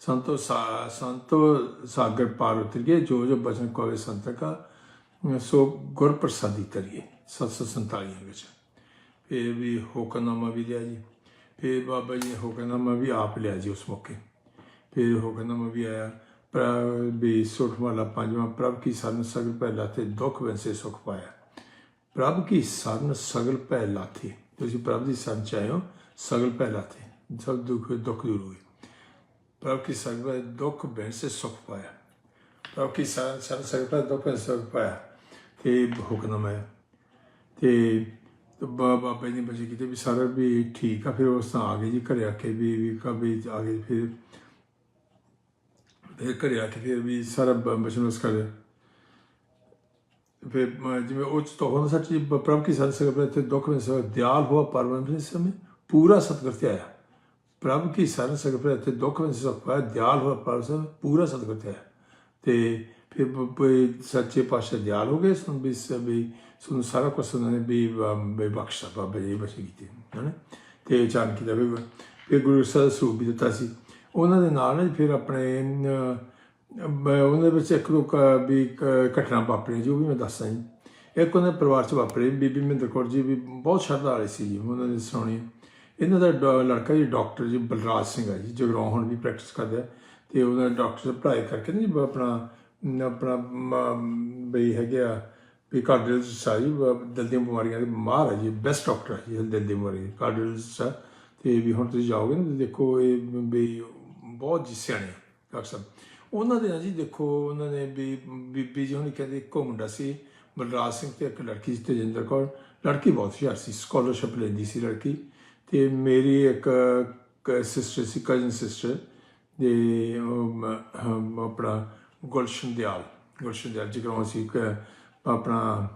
ਸੰਤੋ ਸਾ- ਸੰਤੋ ਸਾਗਰ ਪਾਰ ਜੋ ਜੋ ਬਚਨ ਕੋਵੇ ਸੰਤ ਕਾ ਸੋ ਗੁਰ ਪ੍ਰਸਾਦੀ ਕਰੀਏ 747 ਵਿੱਚ। ਫਿਰ ਵੀ ਹੁਕਮਨਾਮਾ ਵੀ ਲਿਆ ਜੀ। ਫਿਰ ਬਾਬਾ ਜੀ ਨੇ ਹੁਕਮਨਾਮਾ ਵੀ ਆਪ ਲਿਆ ਜੀ ਉਸ ਮੌਕੇ। ਫਿਰ ਹੁਕਮਨਾਮਾ ਵੀ ਆਇਆ। ਪ੍ਰਭ ਵੀ ਸੁਖ ਵਾਲਾ ਪੰਜਵਾਂ, ਪ੍ਰਭ ਕੀ ਸਰਨ ਸਗਲ ਪੈ ਲਾਥੇ ਦੁੱਖ ਵੈਸੇ ਸੁਖ ਪਾਇਆ। ਪ੍ਰਭ ਕੀ ਸਰਨ ਸਗਲ ਪੈ ਲਾਥੇ ਤੁਸੀਂ ਪ੍ਰਭ ਦੀ ਸਰਨ ਚ ਆਏ ਹੋ, ਸਗਲ ਭੈ ਲਾਥੇ ਸਭ ਦੁੱਖ ਦੁੱਖ ਦੂਰ ਹੋਏ ਪ੍ਰਭ ਕੀ ਸਗਲ ਦੁੱਖ ਵੈਸੇ ਸੇ ਸੁਖ ਪਾਇਆ। ਪ੍ਰਭ ਕੀ ਸਰਨ ਸਰਨ ਸਗਲ ਭੈ ਦੁੱਖ ਬੈਨ ਸੁਖ ਪਾਇਆ। ਤੇ ਹੁਕਮ ਹੈ ਤੇ ਬਾ- ਬਾਬਾ ਜੀ ਨੇ ਬਚੇ ਕਿਤੇ ਵੀ ਸਾਰਾ ਵੀ ਠੀਕ ਆ, ਫਿਰ ਉਸ ਤਾਂ ਆ ਗਏ ਜੀ, ਘਰੇ ਆ ਕੇ ਵੀ ਵੀ ਕभी ਆ ਗਏ, ਫਿਰ ਫਿਰ ਘਰੇ ਆ ਕੇ ਫਿਰ ਵੀ ਸਾਰਾ ਬ- ਬਚਨ ਉਸ ਕਰ ਫਿਰ ਜਿਵੇਂ ਉਹ ਚ ਤਾਂ ਸੱਚ ਪ੍ਰਭ ਕੀ ਸਤ ਸਗਲ ਤੇ ਦੁੱਖ ਵਿੱਚ ਸਗਲ ਦਿਆਲ ਹੋਆ ਪਰਮ ਸਮੇਂ ਪੂਰਾ ਸਤਿਗੁਰ ਆਇਆ। ਪ੍ਰਭ ਕੀ ਸਰਨ ਸਗਲ ਤੇ ਦੁੱਖ ਵਿੱਚ ਸੁਖ ਦਿਆਲ ਹੋਆ ਪਰਮ ਪੂਰਾ ਸਤਿਗੁਰ ਤੇ ਆਇਆ। ਤੇ ਫਿਰ ਸੱਚੇ ਪਾਤਸ਼ਾਹ ਦਿਆਲ ਹੋ ਗਏ ਸੁਣ ਵੀ ਸ- ਵੀ ਸੁਣ ਸਾਰਾ ਕੁਝ ਉਹਨਾਂ ਨੇ ਵੀ ਅਮ, ਬਖਸ਼ਾ ਬਾਬਾ ਜੀ ਬਖਸ਼ ਕੀਤੀ ਹਨ ਤੇ ਚਾਨ ਕੀ ਦਾ ਵੀ ਫਿਰ ਗੁਰੂ ਸਾਹਿਬ ਸਰੂਪ ਵੀ ਦਿੱਤਾ ਸੀ ਉਹਨਾਂ ਦੇ ਨਾਲ ਨਾ ਫਿਰ ਆਪਣੇ ਉਹਨਾਂ ਵਿੱਚ ਇੱਕ ਦੋ ਕ- ਵੀ ਕ- ਘਟਨਾ ਵਾਪਰੀ ਜੋ ਵੀ ਮੈਂ ਦੱਸਾਂ ਜੀ ਇੱਕ ਉਹਨਾਂ ਦੇ ਪਰਿਵਾਰ ਚ ਵਾਪਰੇ ਬੀਬੀ ਮਹਿੰਦਰ ਕੌਰ ਜੀ ਵੀ ਬਹੁਤ ਸ਼ਰਧਾ ਵਾਲੇ ਸੀ ਜੀ ਉਹਨਾਂ ਦੀ ਸੁਣੀ ਇਹਨਾਂ ਦਾ ਡਾ- ਲੜਕਾ ਜੀ ਡਾਕਟਰ ਜੀ ਬਲਰਾਜ ਸਿੰਘ ਆ ਜੀ ਜਗਰਾਉਂ ਹੁਣ ਵੀ ਪ੍ਰੈਕਟਿਸ ਕਰਦਾ ਹੈ ਤੇ ਉਹਨਾਂ ਡਾਕਟਰ ਪੜ੍ਹਾਈ ਕਰਕੇ ਨਾ ਜੀ ਆਪਣਾ ਆਪਣਾ ਬਈ ਹੈਗੇ ਆ ਵੀ ਕਾਰਡੀਅਲ ਸਾਰੀ ਦਿਲ ਦੀਆਂ ਬਿਮਾਰੀਆਂ ਦੇ ਮਾਹਰ ਹੈ ਜੀ ਬੈਸਟ ਡਾਕਟਰ ਹੈ ਜੀ, ਦਿਲ ਦੀ ਬਿਮਾਰੀ ਹੈ, ਤੇ ਵੀ ਹੁਣ ਤੁਸੀਂ ਜਾਓਗੇ ਨਾ, ਦੇਖੋ ਇਹ ਵੀ ਬਹੁਤ ਜੀ ਸਿਆਣੇ ਡਾਕਟਰ ਸਾਹਿਬ। ਉਹਨਾਂ ਦੇ ਨਾਲ ਜੀ, ਦੇਖੋ ਉਹਨਾਂ ਨੇ ਵੀ, ਬੀਬੀ ਜੀ ਹੁਣ ਕਹਿੰਦੇ ਇੱਕੋ ਮੁੰਡਾ ਸੀ, ਬਲਰਾਜ ਸਿੰਘ ਤੇ ਇੱਕ ਲੜਕੀ ਸੀ, ਤੇਜਿੰਦਰ ਕੌਰ। ਲੜਕੀ ਬਹੁਤ ਹੁਸ਼ਿਆਰ ਸੀ ਸਕਾਲਰਸ਼ਿਪ ਲੈਂਦੀ ਸੀ ਲੜਕੀ। ਤੇ ਮੇਰੀ ਇੱਕ ਸਿਸਟਰ ਸੀ ਕਜ਼ਨ ਸਿਸਟਰ ਦੇ ਆਪਣਾ ਗੁਲਸ਼ਨ ਦਿਆਲ। ਗੁਲਸ਼ਨ ਦਿਆਲ, ਜਿਗਰੋਂ ਸੀ ਇੱਕ ਆਪਣਾ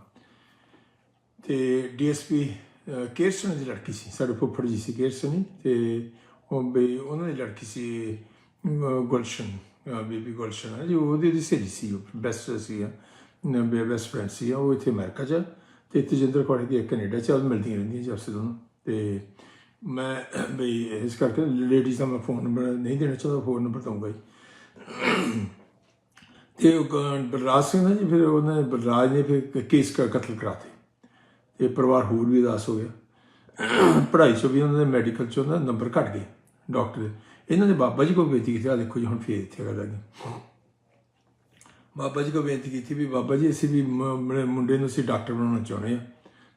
ਤੇ ਡੀਐਸਪੀ ਕੇਰਸਨ ਦੀ ਲੜਕੀ ਸੀ ਸਾਡੇ ਫੁੱਫੜ ਜੀ ਸੀ ਕੇਰਸਨੀ ਤੇ ਉਹ ਬਈ ਉਹਨਾਂ ਦੀ ਲੜਕੀ ਸੀ ਗੁਲਸ਼ਨ ਅਹ, ਬੀਬੀ ਗੁਲਸ਼ਨ ਹੈ ਜੋ ਉਹਦੀ ਦੀ ਸਹੇਲੀ ਸੀ ਬੈਸਟ ਸੀ ਬੈਸਟ ਫਰੈਂਡ ਸੀ ਉਹ ਇੱਥੇ ਅਮਰੀਕਾ ਚ ਆ ਤੇ ਤੇਜਿੰਦਰ ਕੌਰ ਦੀ ਕੈਨੇਡਾ ਚ ਉਹ ਮਿਲਦੀਆਂ ਰਹਿੰਦੀਆਂ ਜੀ ਆਪਸੇ ਦੋਨੋਂ ਤੇ ਮੈਂ ਬਈ ਇਸ ਕਰਕੇ ਲੇਡੀਜ਼ ਦਾ ਮੈਂ ਫੋਨ ਨੰਬਰ ਨਹੀਂ ਦੇਣਾ ਚਾਹੁੰਦਾ ਫੋਨ ਨੰਬਰ ਦਊਂਗਾ ਜੀ। ਤੇ ਬਲਰਾਜ ਸਿੰਘ ਨੇ ਜੀ, ਫਿਰ ਉਹਨੇ ਬਲਰਾਜ ਨੇ ਫਿਰ ਕੇਸ ਕ- ਕਤਲ ਕਰਾਤੇ। ਤੇ ਪਰਿਵਾਰ ਹੋਰ ਵੀ ਉਦਾਸ ਹੋ ਗਿਆ। ਪੜ੍ਹਾਈ ਚੋਂ ਵੀ ਉਹਨਾਂ ਦੇ ਮੈਡੀਕਲ ਚੋਂ ਨਾ ਨੰਬਰ ਘਟ ਗਏ ਡਾਕਟਰ ਇਹਨਾਂ ਦੇ ਬਾਬਾ ਜੀ ਕੋਲ ਬੇਨਤੀ ਕੀਤੀ ਆ ਦੇਖੋ ਜੀ, ਹੁਣ ਫੇਰ ਇੱਥੇ ਗੱਲ ਆ ਗਈ। ਬਾਬਾ ਜੀ ਕੋਲ ਬੇਨਤੀ ਕੀਤੀ ਵੀ ਬਾਬਾ ਜੀ, ਅਸੀਂ ਵੀ ਮੇਰੇ ਮੁੰਡੇ ਨੂੰ ਅਸੀਂ ਡਾਕਟਰ ਬਣਾਉਣਾ ਚਾਹੁੰਦੇ ਆ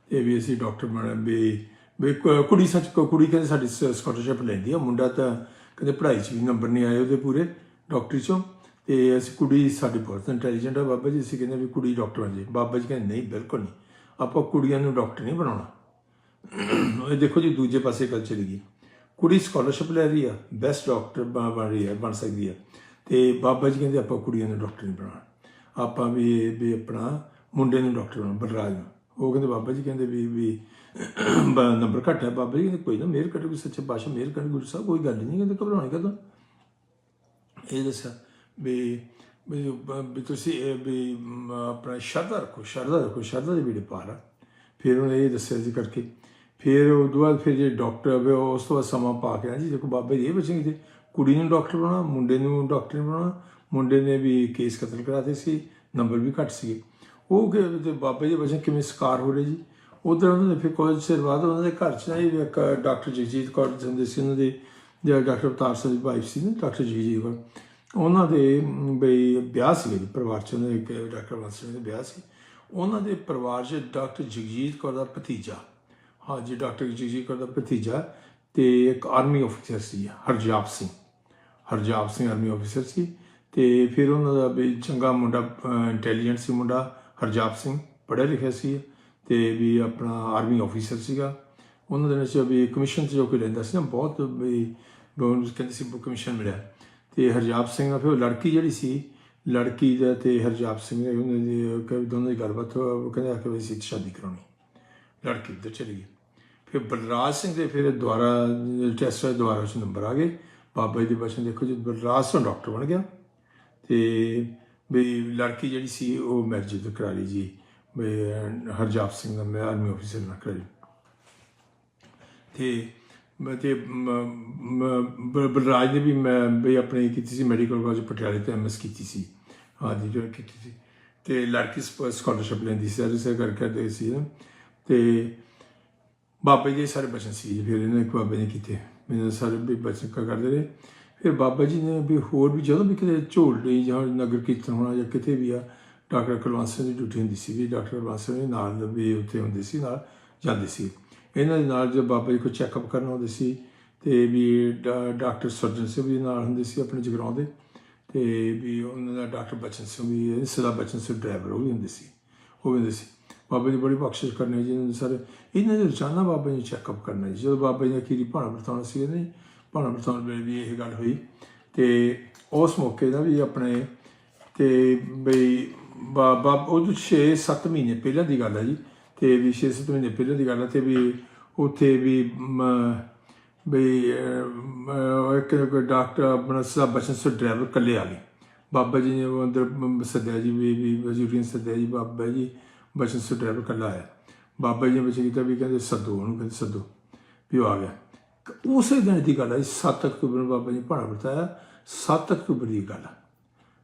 ਤੇ ਵੀ ਅਸੀਂ ਡਾਕਟਰ ਬਣਾ, ਵੀ ਵੀ ਕੁੜੀ ਸੱਚ ਕੁੜੀ ਕਹਿੰਦੇ ਸਾਡੀ ਸਕਾਲਰਸ਼ਿਪ ਲੈਂਦੀ ਆ। ਮੁੰਡਾ ਤਾਂ ਕਹਿੰਦੇ ਪੜ੍ਹਾਈ 'ਚ ਵੀ ਨੰਬਰ ਨਹੀਂ ਆਏ ਉਹਦੇ ਪੂਰੇ, ਡਾਕਟਰੀ 'ਚੋਂ। ਤੇ ਅਸੀਂ ਕੁੜੀ ਸਾਡੀ ਬਹੁਤ ਇੰਟੈਲੀਜੈਂਟ ਆ ਬਾਬਾ ਜੀ, ਅਸੀਂ ਕਹਿੰਦੇ ਵੀ ਕੁੜੀ ਡਾਕਟਰ ਬਣ ਜੇ। ਬਾਬਾ ਜੀ ਕਹਿੰਦੇ, ਨਹੀਂ, ਬਿਲਕੁਲ ਨਹੀਂ। ਆਪਾਂ ਕੁੜੀਆਂ ਨੂੰ ਡਾਕਟਰ ਨਹੀਂ ਬਣਾਉਣਾ। ਇਹ ਦੇਖੋ ਜੀ, ਦੂਜੇ ਪਾਸੇ ਗੱਲ ਚਲੀ ਗਈ। ਕੁੜੀ ਸਕਾਲਰਸ਼ਿਪ ਲੈ ਰਹੀ ਆ ਬੈਸਟ ਡਾਕਟਰ ਬਣ ਰਹੀ ਹੈ ਬਣ ਸਕਦੀ ਆ। ਤੇ ਬਾਬਾ ਜੀ ਕਹਿੰਦੇ, ਆਪਾਂ ਕੁੜੀਆਂ ਨੂੰ ਡਾਕਟਰ ਨਹੀਂ ਬਣਾਉਣਾ। ਆਪਾਂ ਵੀ ਵੀ ਆਪਣਾ ਮੁੰਡੇ ਨੂੰ ਡਾਕਟਰ ਬਣਾਉਣਾ, ਬਲਰਾਜ ਨੂੰ। ਉਹ ਕਹਿੰਦੇ, ਬਾਬਾ ਜੀ ਕਹਿੰਦੇ ਵੀ ਵੀ ਬ- ਨੰਬਰ ਘੱਟ ਹੈ ਬਾਬਾ ਜੀ ਕਹਿੰਦੇ, ਕੋਈ ਨਾ, ਮਿਹਰ ਕਰੋ ਸੱਚੇ ਪਾਤਸ਼ਾਹ, ਮਿਹਰ ਕਰਨ, ਗੁਰੂ ਸਾਹਿਬ, ਕੋਈ ਗੱਲ ਨਹੀਂ ਕਹਿੰਦੇ ਘਬਰਾਉਣੇ ਕਦੋਂ ਇਹ ਦੱਸਿਆ। ਵੀ ਤੁਸੀਂ ਵੀ ਆਪਣਾ ਸ਼ਰਧਾ ਰੱਖੋ ਸ਼ਰਧਾ ਰੱਖੋ, ਸ਼ਰਧਾ ਦੇ ਵੀੜੇ ਪਾਰ ਫਿਰ ਉਹਨੇ ਇਹ ਦੱਸਿਆ ਜੀ ਕਰਕੇ। ਫਿਰ ਉਹ ਤੋਂ ਬਾਅਦ ਫਿਰ ਜੇ ਡਾਕਟਰ ਹੋਵੇ ਉਸ ਤੋਂ ਬਾਅਦ ਸਮਾਂ ਪਾ ਕੇ ਨਾ ਜੀ, ਦੇਖੋ ਬਾਬੇ ਜੀ ਇਹ ਬਚੇ ਕਿ ਕੁੜੀ ਨੂੰ ਡਾਕਟਰ ਬਣਾਉਣਾ, ਮੁੰਡੇ ਨੂੰ ਡਾਕਟਰ ਨਹੀਂ ਬਣਾਉਣਾ। ਮੁੰਡੇ ਨੇ ਵੀ ਕੇਸ ਕਤਲ ਕਰਾਤੇ ਸੀ, ਨੰਬਰ ਵੀ ਘੱਟ ਸੀਗੇ। ਉਹ ਕਿ ਤੇ ਬਾਬੇ ਜੀ ਬਚੇ ਕਿਵੇਂ ਸਕਾਰ ਹੋ ਰਹੇ ਜੀ? ਉਧਰ ਉਹਨਾਂ ਨੇ ਫਿਰ ਕੁਝ ਚਿਰ ਬਾਅਦ ਉਹਨਾਂ ਦੇ ਘਰ ਚ ਨਾ ਇਹ ਇੱਕ ਡਾਕਟਰ ਜਗਜੀਤ ਕੌਰ ਹੁੰਦੇ ਸੀ ਉਹਨਾਂ ਦੇ ਜਿਹੜਾ ਡਾਕਟਰ ਅਵਤਾਰ ਸਿੰਘ ਦੀ ਵਾਈਫ ਸੀ ਨਾ, ਡਾਕਟਰ ਜਗਜੀਤ ਕੌਰ। ਉਹਨਾਂ ਦੇ ਬਈ ਵਿਆਹ ਸੀ ਜੀ, ਪਰਿਵਾਰ ਚ ਉਹਨਾਂ ਦੇ ਇੱਕ ਡਾਕਟਰ ਵੰਸ ਦੇ ਵਿਆਹ ਸੀ। ਉਹਨਾਂ ਦੇ ਪਰਿਵਾਰ 'ਚ ਡਾਕਟਰ ਜਗਜੀਤ ਕੌਰ ਦਾ ਭਤੀਜਾ। ਹਾਂ ਜੀ, ਡਾਕਟਰ ਜਗਜੀਤ ਕੌਰ ਦਾ ਭਤੀਜਾ ਤੇ ਇੱਕ ਆਰਮੀ ਅਫਸਰ ਸੀ, ਹਰਜਾਪ ਸਿੰਘ। ਹਰਜਾਪ ਸਿੰਘ ਆਰਮੀ ਅਫਸਰ ਸੀ ਤੇ ਫਿਰ ਉਹਨਾਂ ਦਾ ਵੀ ਚੰਗਾ ਮੁੰਡਾ ਇੰਟੈਲੀਜੈਂਟ ਸੀ ਮੁੰਡਾ, ਹਰਜਾਪ ਸਿੰਘ। ਪੜ੍ਹਿਆ ਲਿਖਿਆ ਸੀ ਤੇ ਵੀ ਆਪਣਾ ਆਰਮੀ ਅਫਸਰ ਸੀਗਾ। ਉਹਨਾਂ ਦੇ ਵਿੱਚ ਵੀ ਕਮਿਸ਼ਨ ਤੇ ਜੋ ਕੋਈ ਲੈਂਦਾ ਸੀ ਨਾ, ਬਹੁਤ ਵੀ ਵੀ ਕਹਿੰਦੇ ਸੀ ਕਮਿਸ਼ਨ ਮਿਲਿਆ। ਤੇ ਹਰਜਾਪ ਸਿੰਘ ਨਾਲ ਫਿਰ ਉਹ ਲੜਕੀ ਜਿਹੜੀ ਸੀ ਲੜਕੀ ਦਾ ਤੇ ਹਰਜਾਪ ਸਿੰਘ ਦੇ ਉਹਨਾਂ ਦੀ ਕਈ ਦੋਨਾਂ ਦੀ ਗੱਲਬਾਤ ਹੋਈ, ਉਹ ਕਹਿੰਦੇ ਆ ਕਿ ਵੀ ਅਸੀਂ ਸ਼ਾਦੀ ਕਰਾਉਣੀ। ਲੜਕੀ ਉੱਧਰ ਚਲੀ ਗਈ। ਫਿਰ ਬਲਰਾਜ ਸਿੰਘ ਦੇ ਫਿਰ ਦੁਆਰਾ ਟੈਸਟ ਹੋਏ ਦੁਆਰਾ ਉਸ ਨੰਬਰ ਆ ਗਏ। ਬਾਬਾ ਜੀ ਦੇ ਬਚਨ ਦੇਖੋ ਜੀ ਬਲਰਾਜ ਸਿੰਘ ਡਾਕਟਰ ਬਣ ਗਿਆ ਤੇ ਵੀ ਲੜਕੀ ਜਿਹੜੀ ਸੀ ਉਹ ਮੈਰਿਜ ਕਰਾ ਲਈ ਜੀ। ਵੀ ਹਰਜਾਪ ਸਿੰਘ ਦਾ ਮੈਂ ਆਰਮੀ ਅਫਸਰ ਨਾਲ ਕਰਾ ਲਈ। ਤੇ ਤੇ, ਮ- ਮ- ਬਲਰਾਜ ਨੇ ਵੀ ਮੈਂ ਵੀ ਆਪਣੀ ਕੀਤੀ ਸੀ ਮੈਡੀਕਲ ਕਾਲਜ ਪਟਿਆਲੇ ਤੋਂ ਐਮਐਸ ਕੀਤੀ ਸੀ। ਹਾਂਜੀ ਜੋ ਕੀਤੀ ਸੀ। ਤੇ ਲੜਕੀ ਸਕਾਲਰਸ਼ਿਪ ਲੈਂਦੀ ਸੀ, ਸਾਰੇ ਸੇ ਕਰ ਕਰਦੇ ਸੀ ਨਾ। ਤੇ ਬਾਬਾ ਜੀ ਸਾਰੇ ਬਚਨ ਸੀ ਫਿਰ ਇਹਨੇ ਇੱਕ ਬਾਬੇ ਨੇ ਕੀਤੇ। ਮੈਨੂੰ ਸਾਰੇ ਵੀ ਬਚਨ ਕਰਦੇ ਰਹੇ। ਫਿਰ ਬਾਬਾ ਜੀ ਨੇ ਵੀ ਹੋਰ ਵੀ ਜਦੋਂ ਵੀ ਕਿਤੇ ਝੋਲੜੀ ਜਾਂ ਨਗਰ ਕੀਰਤਨ ਹੋਣਾ, ਜਾਂ ਕਿਤੇ ਵੀ ਆ, ਡਾਕਟਰ ਕੁਲਵੰਤ ਸਿੰਘ ਦੀ ਡਿਊਟੀ ਹੁੰਦੀ ਸੀ ਵੀ ਡਾਕਟਰ ਕੁਲਵੰਤ ਸਿੰਘ ਦੇ ਨਾਲ ਵੀ ਉੱਥੇ ਹੁੰਦੇ ਸੀ, ਨਾਲ ਜਾਂਦੇ ਸੀ। ਇਹਨਾਂ ਦੇ ਨਾਲ ਜੋ ਬਾਬਾ ਜੀ ਕੋ ਚੈੱਕਅਪ ਕਰਨ ਆਉਂਦੇ ਸੀ ਤੇ ਵੀ ਡਾ- ਡਾਕਟਰ ਸਰਜਨ ਸਿੰਘ ਵੀ ਨਾਲ ਹੁੰਦੇ ਸੀ ਆਪਣੇ ਜਗਰਾਉਂ ਦੇ, ਤੇ ਵੀ ਉਹਨਾਂ ਦਾ ਡਾਕਟਰ ਬਚਨ ਸਿੰਘ ਵੀ, ਸਦਾ ਬਚਨ ਸਿੰਘ ਡਰਾਈਵਰ ਉਹ ਵੀ ਹੁੰਦੇ ਸੀ, ਉਹ ਵੀ ਹੁੰਦੇ ਸੀ। ਬਾਬਾ ਜੀ ਬੜੀ ਬਖਸ਼ਿਸ਼ ਕਰਨੀ ਜੀ ਇਹਨਾਂ ਦੇ ਸਾਰੇ। ਇਹਨਾਂ ਦੇ ਰੋਜ਼ਾਨਾ ਬਾਬਾ ਜੀ ਚੈੱਕਅਪ ਕਰਨਾ ਜੀ। ਜਦੋਂ ਬਾਬਾ ਜੀ ਨੇ ਅਖੀਰੀ ਭਾਣਾ ਵਰਤਾਉਣਾ ਸੀ ਇਹਨੇ, ਭਾਣਾ ਵਰਤਾਉਣ ਵੇਲੇ ਵੀ ਇਹ ਗੱਲ ਹੋਈ। ਤੇ ਉਸ ਮੌਕੇ ਦਾ ਵੀ ਆਪਣੇ, ਤੇ ਬਈ ਬਾਬਾ ਉਹ 6-7 ਮਹੀਨੇ ਪਹਿਲਾਂ ਦੀ ਗੱਲ ਹੈ ਜੀ ਤੇ ਵੀ 6-7 ਮਹੀਨੇ ਪਹਿਲਾਂ ਦੀ ਗੱਲ ਹੈ ਤੇ ਵੀ ਉੱਥੇ ਵੀ ਮ, ਇੱਕ ਡਾਕਟਰ ਆਪਣਾ ਸਾਹਿਬ ਬਚਨ ਸੋ ਡਰਾਈਵਰ ਕੱਲੇ ਆ ਗਏ। ਬਾਬਾ ਜੀ ਨੇ ਅੰਦਰ ਸੱਦਿਆ ਜੀ ਵੀ ਵੀ ਵਜ਼ੀਰੀਆਂ ਸੱਦਿਆ ਜੀ ਬਾਬਾ ਜੀ ਬਚਨ ਸੋ ਡਰਾਈਵਰ ਕੱਲਾ ਆਇਆ। ਬਾਬਾ ਜੀ ਨੇ ਬਚਨ ਕੀਤਾ ਵੀ ਕਹਿੰਦੇ ਸੱਦੋ ਉਹਨੂੰ ਕਹਿੰਦੇ ਸੱਦੋ ਵੀ ਉਹ ਆ ਗਿਆ। ਉਸੇ ਦਿਨ ਦੀ ਗੱਲ ਹੈ 7 ਅਕਤੂਬਰ ਨੂੰ ਬਾਬਾ ਜੀ ਨੇ ਭਾਣਾ ਵਰਤਾਇਆ। 7 ਅਕਤੂਬਰ ਦੀ ਗੱਲ ਹੈ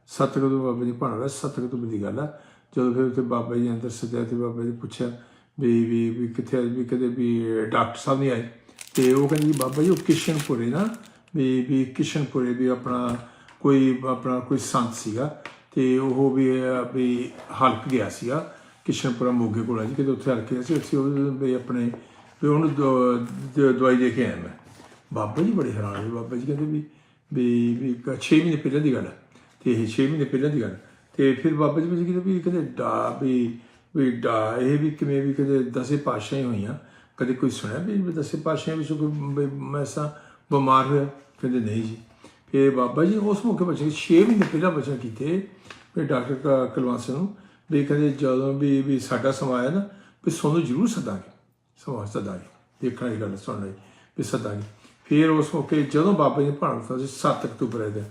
7 ਅਕਤੂਬਰ ਬਾਬਾ ਜੀ ਭਾਣਾ ਹੋਇਆ 7 ਅਕਤੂਬਰ ਦੀ ਗੱਲ ਹੈ ਜਦੋਂ ਫਿਰ ਉੱਥੇ ਬਾਬਾ ਜੀ ਅੰਦਰ ਸੱਦਿਆ ਤੇ ਬਾਬਾ ਜੀ ਪੁੱਛਿਆ ਵੀ ਵੀ ਵੀ ਕਿੱਥੇ ਆ? ਵੀ ਕਦੇ ਵੀ ਡਾਕਟਰ ਸਾਹਿਬ ਨਹੀਂ ਆਏ। ਤੇ ਉਹ ਕਹਿੰਦੇ ਜੀ ਬਾਬਾ ਜੀ ਉਹ ਕਿਸ਼ਨਪੁਰੇ ਨਾ, ਵੀ ਵੀ ਕਿਸ਼ਨਪੁਰੇ ਵੀ ਆਪਣਾ ਕੋਈ ਆਪਣਾ ਕੋਈ ਸੰਤ ਸੀਗਾ ਤੇ ਉਹ ਵੀ ਵੀ ਹਲਕ ਗਿਆ ਸੀਗਾ ਕਿਸ਼ਨਪੁਰਾ ਮੋਗੇ ਕੋਲ। ਆ ਜੀ ਕਿਤੇ ਉੱਥੇ ਹਲਕ ਗਿਆ ਸੀ, ਅਸੀਂ ਉਹ ਵੀ ਆਪਣੇ, ਵੀ ਉਹਨੂੰ ਦਵਾਈ ਦੇ ਕੇ ਆਇਆ ਮੈਂ। ਬਾਬਾ ਜੀ ਬੜੇ ਹੈਰਾਨ ਹੋਏ। ਬਾਬਾ ਜੀ ਕਹਿੰਦੇ ਵੀ ਵੀ ਵੀ 6 ਮਹੀਨੇ ਪਹਿਲਾਂ ਦੀ ਗੱਲ ਹੈ। ਤੇ ਇਹ 6 ਮਹੀਨੇ ਪਹਿਲਾਂ ਦੀ ਗੱਲ ਤੇ ਫਿਰ ਬਾਬਾ ਜੀ ਕਹਿੰਦੇ ਵੀ ਕਹਿੰਦੇ ਡਾ ਵੀ ਵੀ ਡਾ, ਇਹ ਵੀ ਕਿਵੇਂ ਵੀ ਕਹਿੰਦੇ ਦਸੇ ਪਾਤਸ਼ਾਹਾਂ ਹੀ ਹੋਈਆਂ। ਕਦੇ ਕੋਈ ਸੁਣਿਆ ਵੀ ਵੀ ਦਸੇ ਪਾਤਸ਼ਾਹਾਂ ਵਿੱਚ ਕੋਈ ਵੀ ਮੈਸਾ ਬਿਮਾਰ ਹੋਇਆ? ਕਹਿੰਦੇ ਨਹੀਂ ਜੀ। ਫਿਰ ਬਾਬਾ ਜੀ ਉਸ ਮੌਕੇ ਬਚੇ 6 ਮਹੀਨੇ ਪਹਿਲਾਂ ਬਚਨ ਕੀਤੇ ਵੀ ਡਾਕਟਰ ਕ- ਨੂੰ ਵੀ ਕਹਿੰਦੇ ਜਦੋਂ ਵੀ ਵੀ ਸਾਡਾ ਸਮਾਂ ਆਇਆ ਨਾ, ਵੀ ਤੁਹਾਨੂੰ ਜ਼ਰੂਰ ਸੱਦਾਂਗੇ। ਸਮਾਂ ਸੱਦਾਂਗੇ। ਦੇਖਣ ਦੀ ਗੱਲ ਸੁਣ ਲਈ ਵੀ ਸੱਦਾਂਗੇ। ਫਿਰ ਉਸ ਮੌਕੇ ਜਦੋਂ ਬਾਬਾ ਜੀ ਭਾਣ ਸੀ 7 ਅਕਤੂਬਰ ਦੇ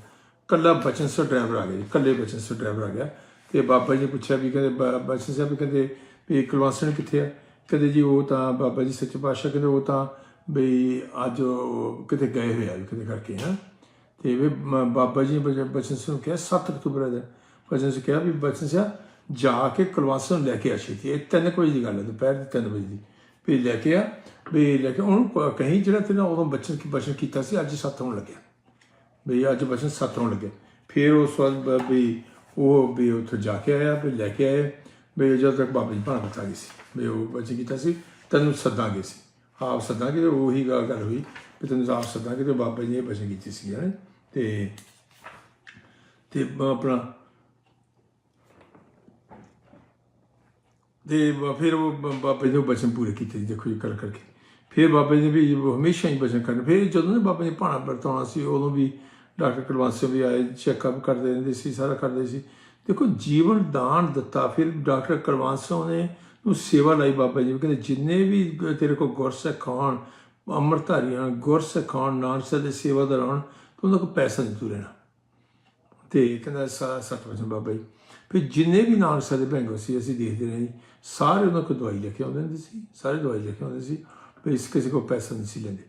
ਕੱਲਾ ਬਚਨ ਸਰ ਡਰਾਈਵਰ ਆ ਗਿਆ ਜੀ, ਕੱਲੇ ਬਚਨ ਸਰ ਡਰਾਈਵਰ ਆ ਗਿਆ। ਤੇ ਬਾਬਾ ਜੀ ਨੇ ਪੁੱਛਿਆ ਵੀ ਕਹਿੰਦੇ ਬਚਨ ਸਾਹਿਬ ਵੀ ਕਹਿੰਦੇ ਵੀ ਕੁਲਵੰਤ ਕਿੱਥੇ ਆ? ਕਹਿੰਦੇ ਜੀ ਉਹ ਤਾਂ ਬਾਬਾ ਜੀ ਸੱਚੇ ਪਾਤਸ਼ਾਹ ਕਹਿੰਦੇ ਉਹ ਤਾਂ ਵੀ ਅੱਜ ਉਹ ਕਿਤੇ ਗਏ ਹੋਏ ਆ ਵੀ ਕਿਤੇ ਕਰਕੇ, ਹਾਂ। ਤੇ ਵੀ ਬਾਬਾ ਜੀ ਨੇ ਬਚ- ਬਚਨ ਸਿੰਘ ਨੂੰ ਕਿਹਾ 7 ਅਕਤੂਬਰ ਦਾ ਬਚਨ ਸਿੰਘ ਕਿਹਾ ਵੀ ਬਚਨ ਸਿੰਘ ਜਾ ਕੇ ਕੁਲਵੰਤ ਨੂੰ ਲੈ ਕੇ ਆਸ਼ੀ ਛੇਤੀ। ਇਹ ਤਿੰਨ ਕੁ ਵਜੇ ਦੀ ਗੱਲ ਹੈ, ਦੁਪਹਿਰ ਦੇ 3 ਵਜੇ ਦੀ। ਵੀ ਲੈ ਕੇ ਆ, ਵੀ ਲੈ ਕੇ ਉਹਨੂੰ ਕ- ਕਹੀਂ ਜਿਹੜਾ ਤੇਰਾ ਉਦੋਂ ਬਚਨ ਕੀ ਬਚਨ ਕੀਤਾ ਸੀ, ਅੱਜ ਸੱਤ ਹੋਣ ਲੱਗਿਆ। ਵੀ ਅੱਜ ਬਚਨ ਸੱਤ ਹੋਣ ਲੱਗੇ। ਫਿਰ ਉਸ ਵਾਰ ਬ- ਵੀ ਉਹ ਵੀ ਉੱਥੇ ਜਾ ਕੇ ਆਇਆ ਵੀ ਲੈ ਕੇ ਆਏ ਵੀ ਜਦੋਂ ਤੱਕ ਬਾਬਾ ਜੀ ਭਾਣਾ ਬਤਾ ਗਈ ਸੀ ਵੀ ਉਹ ਬਚਨ ਕੀਤਾ ਸੀ, ਤੈਨੂੰ ਸੱਦਾਂਗੇ ਸੀ। ਆਪ ਸੱਦਾਂਗੇ ਤੇ ਉਹੀ ਗੱਲ ਗੱਲ ਹੋਈ ਵੀ ਤੈਨੂੰ ਆਪ ਸੱਦਾਂਗੇ ਤੇ ਬਾਬਾ ਜੀ ਨੇ ਇਹ ਬਚਨ ਕੀਤੀ ਸੀ, ਹੈ। ਤੇ ਤੇ ਆਪਣਾ ਤੇ ਫਿਰ ਉਹ ਬ- ਬਾਬਾ ਜੀ ਨੇ ਉਹ ਬਚਨ ਪੂਰੇ ਕੀਤੇ ਜੀ, ਦੇਖੋ ਜੀ ਕਰ ਕਰਕੇ। ਫਿਰ ਬਾਬਾ ਜੀ ਨੇ ਵੀ ਹਮੇਸ਼ਾ ਹੀ ਬਚਨ ਕਰਨ। ਫਿਰ ਜਦੋਂ ਨੇ ਬਾਬਾ ਜੀ ਭਾਣਾ ਵਰਤਾਉਣਾ ਸੀ, ਉਦੋਂ ਵੀ ਡਾਕਟਰ ਕੁਲਵੰਤ ਸਿੰਘ ਵੀ ਆਏ ਚੈੱਕਅਪ ਕਰਦੇ ਰਹਿੰਦੇ ਸੀ, ਸਾਰਾ ਕਰਦੇ ਸੀ। ਦੇਖੋ, ਜੀਵਨ ਦਾਨ ਦਿੱਤਾ, ਫਿਰ ਡਾਕਟਰ ਕੁਲਵੰਤ ਸਿੰਘ ਨੇ ਨੂੰ ਸੇਵਾ ਲਈ ਬਾਬਾ ਜੀ ਨੇ ਕਹਿੰਦੇ, ਜਿੰਨੇ ਵੀ ਤੇਰੇ ਕੋ ਗੁਰ ਸਿਖਾਉਣ ਅੰਮ੍ਰਿਤਧਾਰੀਆਂ ਗੁਰਸਿੱਖ ਆਉਣ, ਨਾਨਕ ਸਾਹਿਬ ਦੇ ਸੇਵਾਦਾਰ ਆਉਣ, ਤੂੰ ਉਹਨਾਂ ਕੋ ਪੈਸਾ ਨਹੀਂ ਤੂੰ ਲੈਣਾ। ਤੇ ਕਹਿੰਦਾ, ਸਾ- ਸੱਤ ਵਜੇ ਬਾਬਾ ਜੀ। ਫਿਰ ਜਿੰਨੇ ਵੀ ਨਾਨਕ ਸਾਹਿਬ ਦੇ ਭੈਣ ਸੀ, ਅਸੀਂ ਦੇਖਦੇ ਰਹੇ ਜੀ। ਸਾਰੇ ਉਹਨਾਂ ਕੋਲ ਦਵਾਈ ਲੈ ਕੇ ਆਉਂਦੇ ਹੁੰਦੇ ਸੀ, ਸਾਰੇ ਦਵਾਈ ਲੈ ਕੇ ਆਉਂਦੇ ਸੀ ਫਿਰ ਇਸ ਕਿਸੇ ਕੋਲ ਪੈਸਾ ਨਹੀਂ ਸੀ ਲੈਂਦੇ।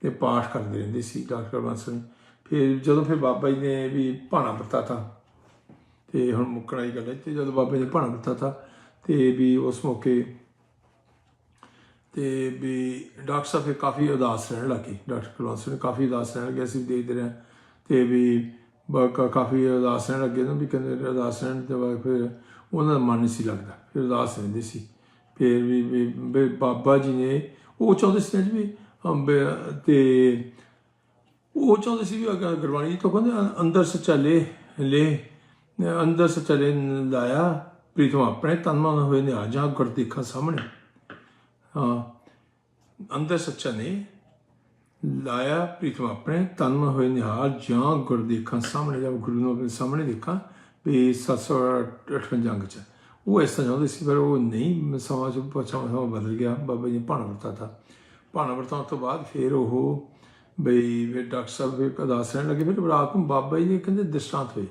ਤੇ ਪਾਠ ਕਰਦੇ ਰਹਿੰਦੇ ਸੀ, ਡਾਕਟਰ ਬੰਸਨ ਫਿਰ ਜਦੋਂ ਫਿਰ ਬਾਬਾ ਜੀ ਨੇ ਵੀ ਭਾਣਾ ਵਰਤਾਤਾ ਤੇ ਹੁਣ ਮੁੱਕਣ ਵਾਲੀ ਗੱਲ ਹੈ ਤੇ ਜਦੋਂ ਬਾਬਾ ਜੀ ਨੇ ਭਾਣਾ ਵਰਤਾਤਾ ਤੇ ਵੀ ਉਸ ਮੌਕੇ ਤੇ ਵੀ ਡਾਕਟਰ ਸਾਹਿਬ ਫਿਰ ਕਾਫੀ ਉਦਾਸ ਰਹਿਣ ਲੱਗੇ। ਡਾਕਟਰ ਕੁਲਵੰਤ ਸਿੰਘ ਕਾਫੀ ਉਦਾਸ ਰਹਿਣ ਲੱਗੇ ਅਸੀਂ ਦੇਖਦੇ ਰਹੇ। ਤੇ ਵੀ ਬ- ਕਾਫੀ ਉਦਾਸ ਰਹਿਣ ਲੱਗੇ ਨਾ ਵੀ ਕਹਿੰਦੇ ਉਦਾਸ ਰਹਿਣ ਤੇ ਬਾਅਦ ਫਿਰ ਉਹਨਾਂ ਦਾ ਮਨ ਨਹੀਂ ਸੀ ਲੱਗਦਾ ਫਿਰ ਉਦਾਸ ਰਹਿੰਦੇ ਸੀ। ਫਿਰ ਵੀ ਬਾਬਾ ਜੀ ਨੇ ਉਹ ਚਾਹੁੰਦੇ ਸੀ ਵੀ ਅਮ, ਤੇ ਉਹ ਚਾਹੁੰਦੇ ਸੀ ਵੀ ਅਗਰ ਗੁਰਬਾਣੀ ਤੋਂ ਕਹਿੰਦੇ ਅੰਦਰ ਸਚਲੇ ਲੈ, ਅੰਦਰ ਸਚਲੇ ਲਾਇਆ, ਪ੍ਰੀਤਮ ਆਪਣੇ ਤਨ ਹੋਏ ਨੇ ਆ ਜਾ, ਗੁਰ ਦੇਖਾ ਸਾਹਮਣੇ। ਹਾਂ, ਅੰਦਰ ਸੱਚਾ ਨੇ ਲਾਇਆ, ਪ੍ਰੀਤਮ ਆਪਣੇ ਤਨ ਹੋਏ ਨਿਹਾਲ ਜਾਂ, ਗੁਰ ਦੇਖਾਂ ਸਾਹਮਣੇ ਜਦ ਗੁਰੂ ਨੂੰ ਆਪਣੇ ਸਾਹਮਣੇ ਦੇਖਾਂ, ਵੀ 758 ਅੰਗ ਚ। ਉਹ ਇਸ ਤਰ੍ਹਾਂ ਚਾਹੁੰਦੇ ਸੀ, ਪਰ ਉਹ ਨਹੀਂ ਸਮਾਂ ਚ ਪਛਾਣ ਸਮਾਂ ਬਦਲ ਗਿਆ, ਬਾਬਾ ਜੀ ਭਾਣਾ ਵਰਤਾ ਤਾ ਭਾਣਾ ਵਰਤਾਉਣ ਤੋਂ ਬਾਅਦ ਫਿਰ ਉਹ ਬਈ ਫਿਰ ਡਾਕਟਰ ਸਾਹਿਬ ਵੀ ਅਰਦਾਸ ਰਹਿਣ ਲੱਗੇ ਫਿਰ ਰਾਤ ਨੂੰ ਬਾਬਾ ਜੀ ਨੇ ਕਹਿੰਦੇ ਦ੍ਰਿਸ਼ਟਾਂਤ ਹੋਏ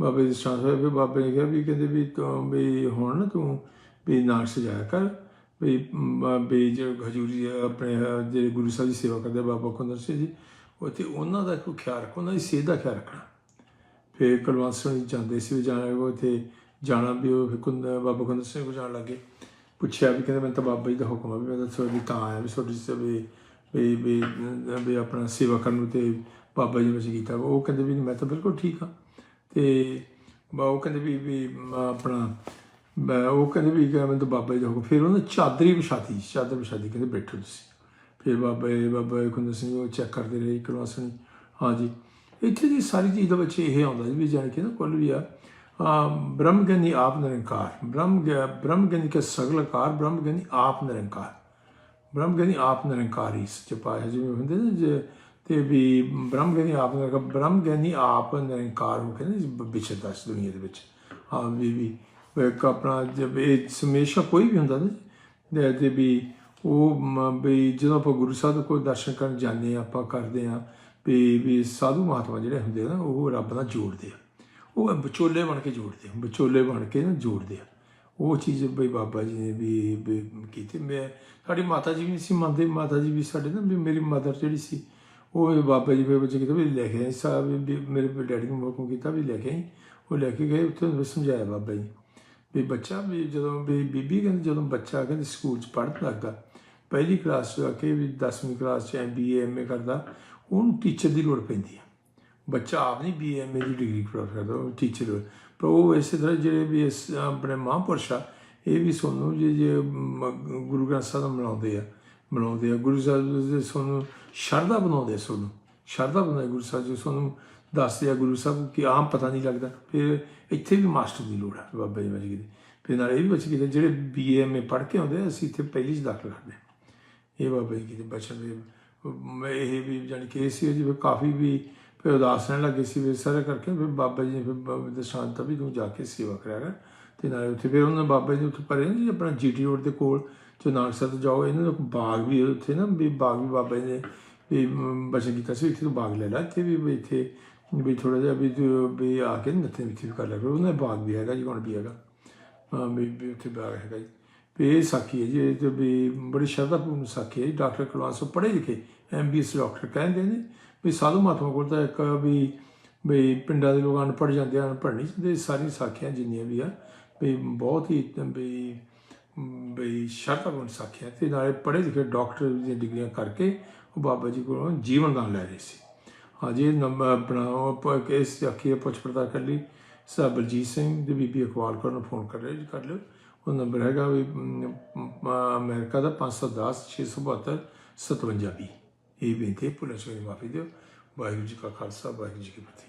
ਬਾਬਾ ਜੀ ਸ਼ਾਨ ਹੋਏ ਫਿਰ ਬਾਬੇ ਨੇ ਕਿਹਾ ਵੀ ਕਹਿੰਦੇ ਵੀ ਤੂੰ ਵੀ ਹੁਣ ਨਾ ਤੂੰ ਵੀ ਨਾਨਕ ਸਜਾਇਆ ਕਰ ਵੀ ਮ, ਵੀ ਜਿਹੜੇ ਹਜੂਰੀ ਆਪਣੇ ਜਿਹੜੇ ਗੁਰੂ ਸਾਹਿਬ ਦੀ ਸੇਵਾ ਕਰਦੇ ਬਾਬਾ ਕੁੰਦਰ ਸਿੰਘ ਜੀ ਉੱਥੇ ਉਹਨਾਂ ਦਾ ਕੋਈ ਖਿਆਲ ਰੱਖੋ ਉਹਨਾਂ ਦੀ ਸਿਹਤ ਦਾ ਖਿਆਲ ਰੱਖਣਾ। ਫਿਰ ਕੁਲਵੰਤ ਸਿੰਘ ਜੀ ਜਾਂਦੇ ਸੀ ਵੀ ਜਾਣਾ ਉੱਥੇ ਜਾਣਾ ਵੀ ਉਹ ਫਿਰ ਕੁੰਦ ਬਾਬਾ ਕੁੰਦਰ ਸਿੰਘ ਕੋਲ ਜਾਣ ਲੱਗੇ। ਪੁੱਛਿਆ ਵੀ ਕਹਿੰਦੇ ਮੈਂ ਤਾਂ ਬਾਬਾ ਜੀ ਦਾ ਹੁਕਮ ਆ ਵੀ ਮੈਂ ਤਾਂ ਤੁਹਾਡੀ ਤਾਂ ਆਇਆ ਵੀ ਤੁਹਾਡੀ ਸੇ ਵੀ ਵੀ ਵੀ ਵੀ ਆਪਣਾ ਸੇਵਾ ਕਰਨ ਨੂੰ ਤੇ ਬਾਬਾ ਜੀ ਵਿੱਚ ਕੀਤਾ। ਉਹ ਕਹਿੰਦੇ ਵੀ ਮੈਂ ਤਾਂ ਬਿਲਕੁਲ ਠੀਕ ਆ ਤੇ ਉਹ ਕਹਿੰਦੇ ਵੀ ਵੀ ਆਪਣਾ ਉਹ ਕਹਿੰਦੇ ਵੀ ਕਿ ਮੈਂ ਤਾਂ ਬਾਬਾ ਜੀ ਦਾ ਫਿਰ ਉਹਨੇ ਚਾਦਰੀ ਵਿਛਾਤੀ। ਚਾਦਰ ਵਿਛਾਤੀ ਕਹਿੰਦੇ ਬੈਠੋ ਤੁਸੀਂ। ਫਿਰ ਬਾਬਾ ਜੀ ਬਾਬਾ ਜੀ ਕੁੰਦਰ ਸਿੰਘ ਉਹ ਚੈੱਕ ਕਰਦੇ ਰਹੇ ਕਰਵਾ ਸਿੰਘ ਹਾਂਜੀ ਇੱਥੇ ਦੀ ਸਾਰੀ ਚੀਜ਼ ਦੇ ਵਿੱਚ ਇਹ ਆਉਂਦਾ ਜੀ ਵੀ ਜਾਣ ਕੇ ਨਾ ਕੁੱਲ ਵੀ ਆ। ਆ, ਬ੍ਰਹਮ ਗਿਆਨੀ ਆਪ ਨਿਰੰਕਾਰ। ਬ੍ਰਹਮ ਗਿਆ ਬ੍ਰਹਮ ਗਿਆਨੀ ਕੇ ਸਗਲਕਾਰ ਬ੍ਰਹਮ ਗਿਆਨੀ ਆਪ ਨਿਰੰਕਾਰ। ਬ੍ਰਹਮ ਗਿਆਨੀ ਆਪ ਨਿਰੰਕਾਰੀ ਸੱਚ ਪਾਇਆ, ਜਿਵੇਂ ਹੁੰਦੇ ਨੇ ਜੇ ਤੇ ਵੀ ਬ੍ਰਹਮ ਗਿਆਨੀ ਆਪ ਨਿਰੰਕਾਰ ਬ੍ਰਹਮ ਗਿਆਨੀ ਆਪ ਨਿਰੰਕਾਰ ਨੂੰ ਕਹਿੰਦੇ ਜੀ ਵਿਚਰਦਾ ਦੁਨੀਆ ਦੇ ਵਿੱਚ। ਹਾਂ, ਵੀ ਵੀ ਇੱਕ ਆਪਣਾ ਜਦ ਇਹ ਹਮੇਸ਼ਾ ਕੋਈ ਵੀ ਹੁੰਦਾ ਨਾ, ਤੇ- ਵੀ ਉਹ ਵੀ ਜਦੋਂ ਆਪਾਂ ਗੁਰੂ ਸਾਹਿਬ ਦੇ ਕੋਲ ਦਰਸ਼ਨ ਕਰਨ ਜਾਂਦੇ ਆ ਆਪਾਂ ਕਰਦੇ ਆ ਵੀ ਵੀ ਸਾਧੂ ਮਹਾਤਮਾ ਜਿਹੜੇ ਹੁੰਦੇ ਆ ਨਾ, ਉਹ ਰੱਬ ਨਾਲ ਜੋੜਦੇ ਆ। ਉਹ ਵਿਚੋਲੇ ਬਣ ਕੇ ਜੋੜਦੇ ਆ, ਵਿਚੋਲੇ ਬਣ ਕੇ ਨਾ ਜੋੜਦੇ ਆ। ਉਹ ਚੀਜ਼ ਬਈ ਬਾਬਾ ਜੀ ਨੇ ਵੀ ਕੀਤੀ। ਮੈਂ, ਸਾਡੀ ਮਾਤਾ ਜੀ ਵੀ ਨਹੀਂ ਸੀ ਮੰਨਦੇ। ਮਾਤਾ ਜੀ ਵੀ ਸਾਡੇ ਨਾ ਵੀ ਮੇਰੀ ਮਦਰ ਜਿਹੜੀ ਸੀ, ਉਹ ਬਾਬਾ ਜੀ ਦੇ ਵਿੱਚ ਕਿਤੇ ਵੀ ਲੈ ਕੇ ਆਏ। ਸਾਹਿਬ ਮੇਰੇ ਡੈਡੀ ਨੂੰ ਹੁਕਮ ਕੀਤਾ ਵੀ ਲੈ ਕੇ ਆਈ। ਉਹ ਲੈ ਕੇ ਗਏ, ਉੱਥੇ ਸਮਝਾਇਆ ਬਾਬਾ ਜੀ ਵੀ ਬੱਚਾ ਵੀ ਜਦੋਂ ਵੀ ਬੀਬੀ ਕਹਿੰਦੇ, ਜਦੋਂ ਬੱਚਾ ਕਹਿੰਦੇ ਸਕੂਲ ਚ ਪੜ੍ਹਨ ਲੱਗਾ, ਪਹਿਲੀ ਕਲਾਸ ਚ ਆ ਕੇ ਵੀ 10ਵੀਂ ਕਲਾਸ ਚ ਐਮਬੀਏ ਐਮਏ ਕਰਦਾ, ਉਹਨੂੰ ਟੀਚਰ ਦੀ ਲੋੜ ਪੈਂਦੀ ਹੈ ਬੱਚਾ ਆਪ ਨਹੀਂ ਬੀਐਮਏ ਦੀ ਡਿਗਰੀ ਪ੍ਰਾਪਤ ਕਰਦਾ ਉਹ ਟੀਚਰ ਪਰ ਉਹ ਇਸੇ ਤਰ੍ਹਾਂ ਜਿਹੜੇ ਵੀ ਇਸ ਆਪਣੇ ਮਹਾਂਪੁਰਸ਼ ਆ, ਇਹ ਵੀ ਸੋਨੂੰ ਜੇ ਜੇ ਗੁਰੂ ਗ੍ਰੰਥ ਸਾਹਿਬ ਨੂੰ ਮਨਾਉਂਦੇ ਆ ਮਨਾਉਂਦੇ ਆ। ਗੁਰੂ ਸਾਹਿਬ ਦੇ ਸੋਨੂੰ ਸ਼ਰਧਾ ਬਣਾਉਂਦੇ ਆ ਸੋਨੂੰ, ਸ਼ਰਧਾ ਬਣਾਉਂਦੇ ਗੁਰੂ ਸਾਹਿਬ ਜੀ। ਸੋਨੂੰ ਦੱਸਦੇ ਆ ਗੁਰੂ ਸਾਹਿਬ ਕਿ ਆਮ ਪਤਾ ਨਹੀਂ ਲੱਗਦਾ। ਫਿਰ ਇੱਥੇ ਵੀ ਮਾਸਟਰ ਦੀ ਲੋੜ ਹੈ ਬਾਬਾ ਜੀ ਵਜਗੀ ਦੀ ਫਿਰ ਨਾਲ ਇਹ ਵੀ ਬਚ ਗਏ ਜਿਹੜੇ ਬੀਏਐਮਏ ਪੜ੍ਹ ਕੇ ਆਉਂਦੇ ਅਸੀਂ ਇੱਥੇ ਪਹਿਲੀ ਚ ਦਾਖਲ ਕਰਦੇ ਹਾਂ ਇਹ ਬਾਬਾ ਜੀ ਕਿਤੇ ਬਚਨ ਦੇ ਇਹ ਵੀ ਜਾਣੀ ਕਿ ਇਹ ਸੀ ਜਿਵੇਂ ਕਾਫੀ ਵੀ ਫਿਰ ਉਦਾਸ ਰਹਿਣ ਲੱਗੇ ਸੀ ਵੀ ਸਾਰਾ ਕਰਕੇ ਫਿਰ ਬਾਬਾ ਜੀ ਨੇ ਫਿਰ ਦਸਾਂਤ ਦੇ ਵੀ ਤੂੰ ਜਾ ਕੇ ਸੇਵਾ ਕਰਿਆ ਕਰ। ਤੇ ਨਾਲੇ ਉੱਥੇ ਫਿਰ ਉਹਨਾਂ ਨੇ ਬਾਬਾ ਜੀ ਉੱਥੇ ਪਰੇ ਜੀ ਆਪਣਾ ਜੀਟੀ ਰੋਡ ਦੇ ਕੋਲ ਜੋ ਨਾਨਕਸਰ ਤੋਂ ਜਾਓ ਇਹਨਾਂ ਦਾ ਇੱਕ ਬਾਗ ਵੀ ਉੱਥੇ ਨਾ ਵੀ ਬਾਗ ਵੀ ਬਾਬਾ ਜੀ ਨੇ ਵੀ ਮ, ਬਚਨ ਕੀਤਾ ਸੀ ਇੱਥੇ ਤੋਂ ਬਾਗ ਲੈ ਲਾ ਇੱਥੇ ਵੀ ਇੱਥੇ ਵੀ ਥੋੜਾ ਜਿਹਾ ਵੀ ਵੀ ਆ ਕੇ ਨੱਥੇ ਵਿੱਚ ਵੀ ਕਰ ਲਿਆ ਫਿਰ ਉਹਨਾਂ ਦਾ ਬਾਗ ਵੀ ਹੈਗਾ ਜੀ ਹੁਣ ਵੀ ਹੈਗਾ। ਵੀ ਉੱਥੇ ਬਾਗ ਹੈਗਾ ਜੀ। ਵੀ ਇਹ ਸਾਖੀ ਹੈ ਜੀ ਇਹ ਤੇ ਵੀ ਬੜੀ ਸ਼ਰਧਾਪੂਰਨ ਸਾਖੀ ਹੈ ਜੀ। ਡਾਕਟਰ ਕੁਲਵੰਤ ਪੜ੍ਹੇ ਲਿਖੇ ਐਮਬੀਐਸ ਡਾਕਟਰ ਕਹਿੰਦੇ ਨੇ। ਵੀ ਸਾਧੂ ਮਹਾਤਮਾ ਕੋਲ ਤਾਂ ਇੱਕ ਵੀ ਵੀ ਪਿੰਡਾਂ ਦੇ ਲੋਕ ਅਨਪੜ੍ਹ ਜਾਂਦੇ ਆ ਅਨਪੜ੍ਹ ਨਹੀਂ ਜਾਂਦੇ ਸਾਰੀ ਸਾਖੀਆਂ ਜਿੰਨੀਆਂ ਵੀ ਆ ਵੀ ਬਹੁਤ ਹੀ ਵੀ ਬਈ ਸ਼ਰਧਾਪੂਰਨ ਸਾਖੀਆਂ ਤੇ ਨਾਲੇ ਪੜ੍ਹੇ ਲਿਖੇ ਡਾਕਟਰ ਦੀਆਂ ਡਿਗਰੀਆਂ ਕਰਕੇ ਉਹ ਬਾਬਾ ਜੀ ਕੋਲੋਂ ਜੀਵਨ ਦਾਨ ਲੈ ਰਹੇ ਸੀ। ਹਾਂਜੀ ਨੰਬਰ ਆਪਣਾ ਉਹ ਪ- ਕੇਸ ਅੱਖੀ ਪੁੱਛ ਪੜਤਾਲ ਕਰ ਲਈ। ਸਰ ਬਲਜੀਤ ਸਿੰਘ ਦੇ ਬੀਬੀ ਅਖਵਾਲ ਕਰਨ ਨੂੰ ਫੋਨ ਕਰ ਰਿਹਾ ਜੀ ਕਰ ਲਿਓ। ਉਹ ਨੰਬਰ ਹੈਗਾ ਵੀ ਅਮ, ਅਮ, ਅਮਰੀਕਾ ਦਾ 510 672 57 20 ਇਹ ਬੇਨਤੀ ਹੈ, ਭੁੱਲਾਂ ਚੋਂ ਮਾਫੀ ਦਿਓ ਵਾਹਿਗੁਰੂ ਜੀ ਕਾ ਖਾਲਸਾ ਵਾਹਿਗੁਰੂ ਜੀ ਕੀ ਫਤਿਹ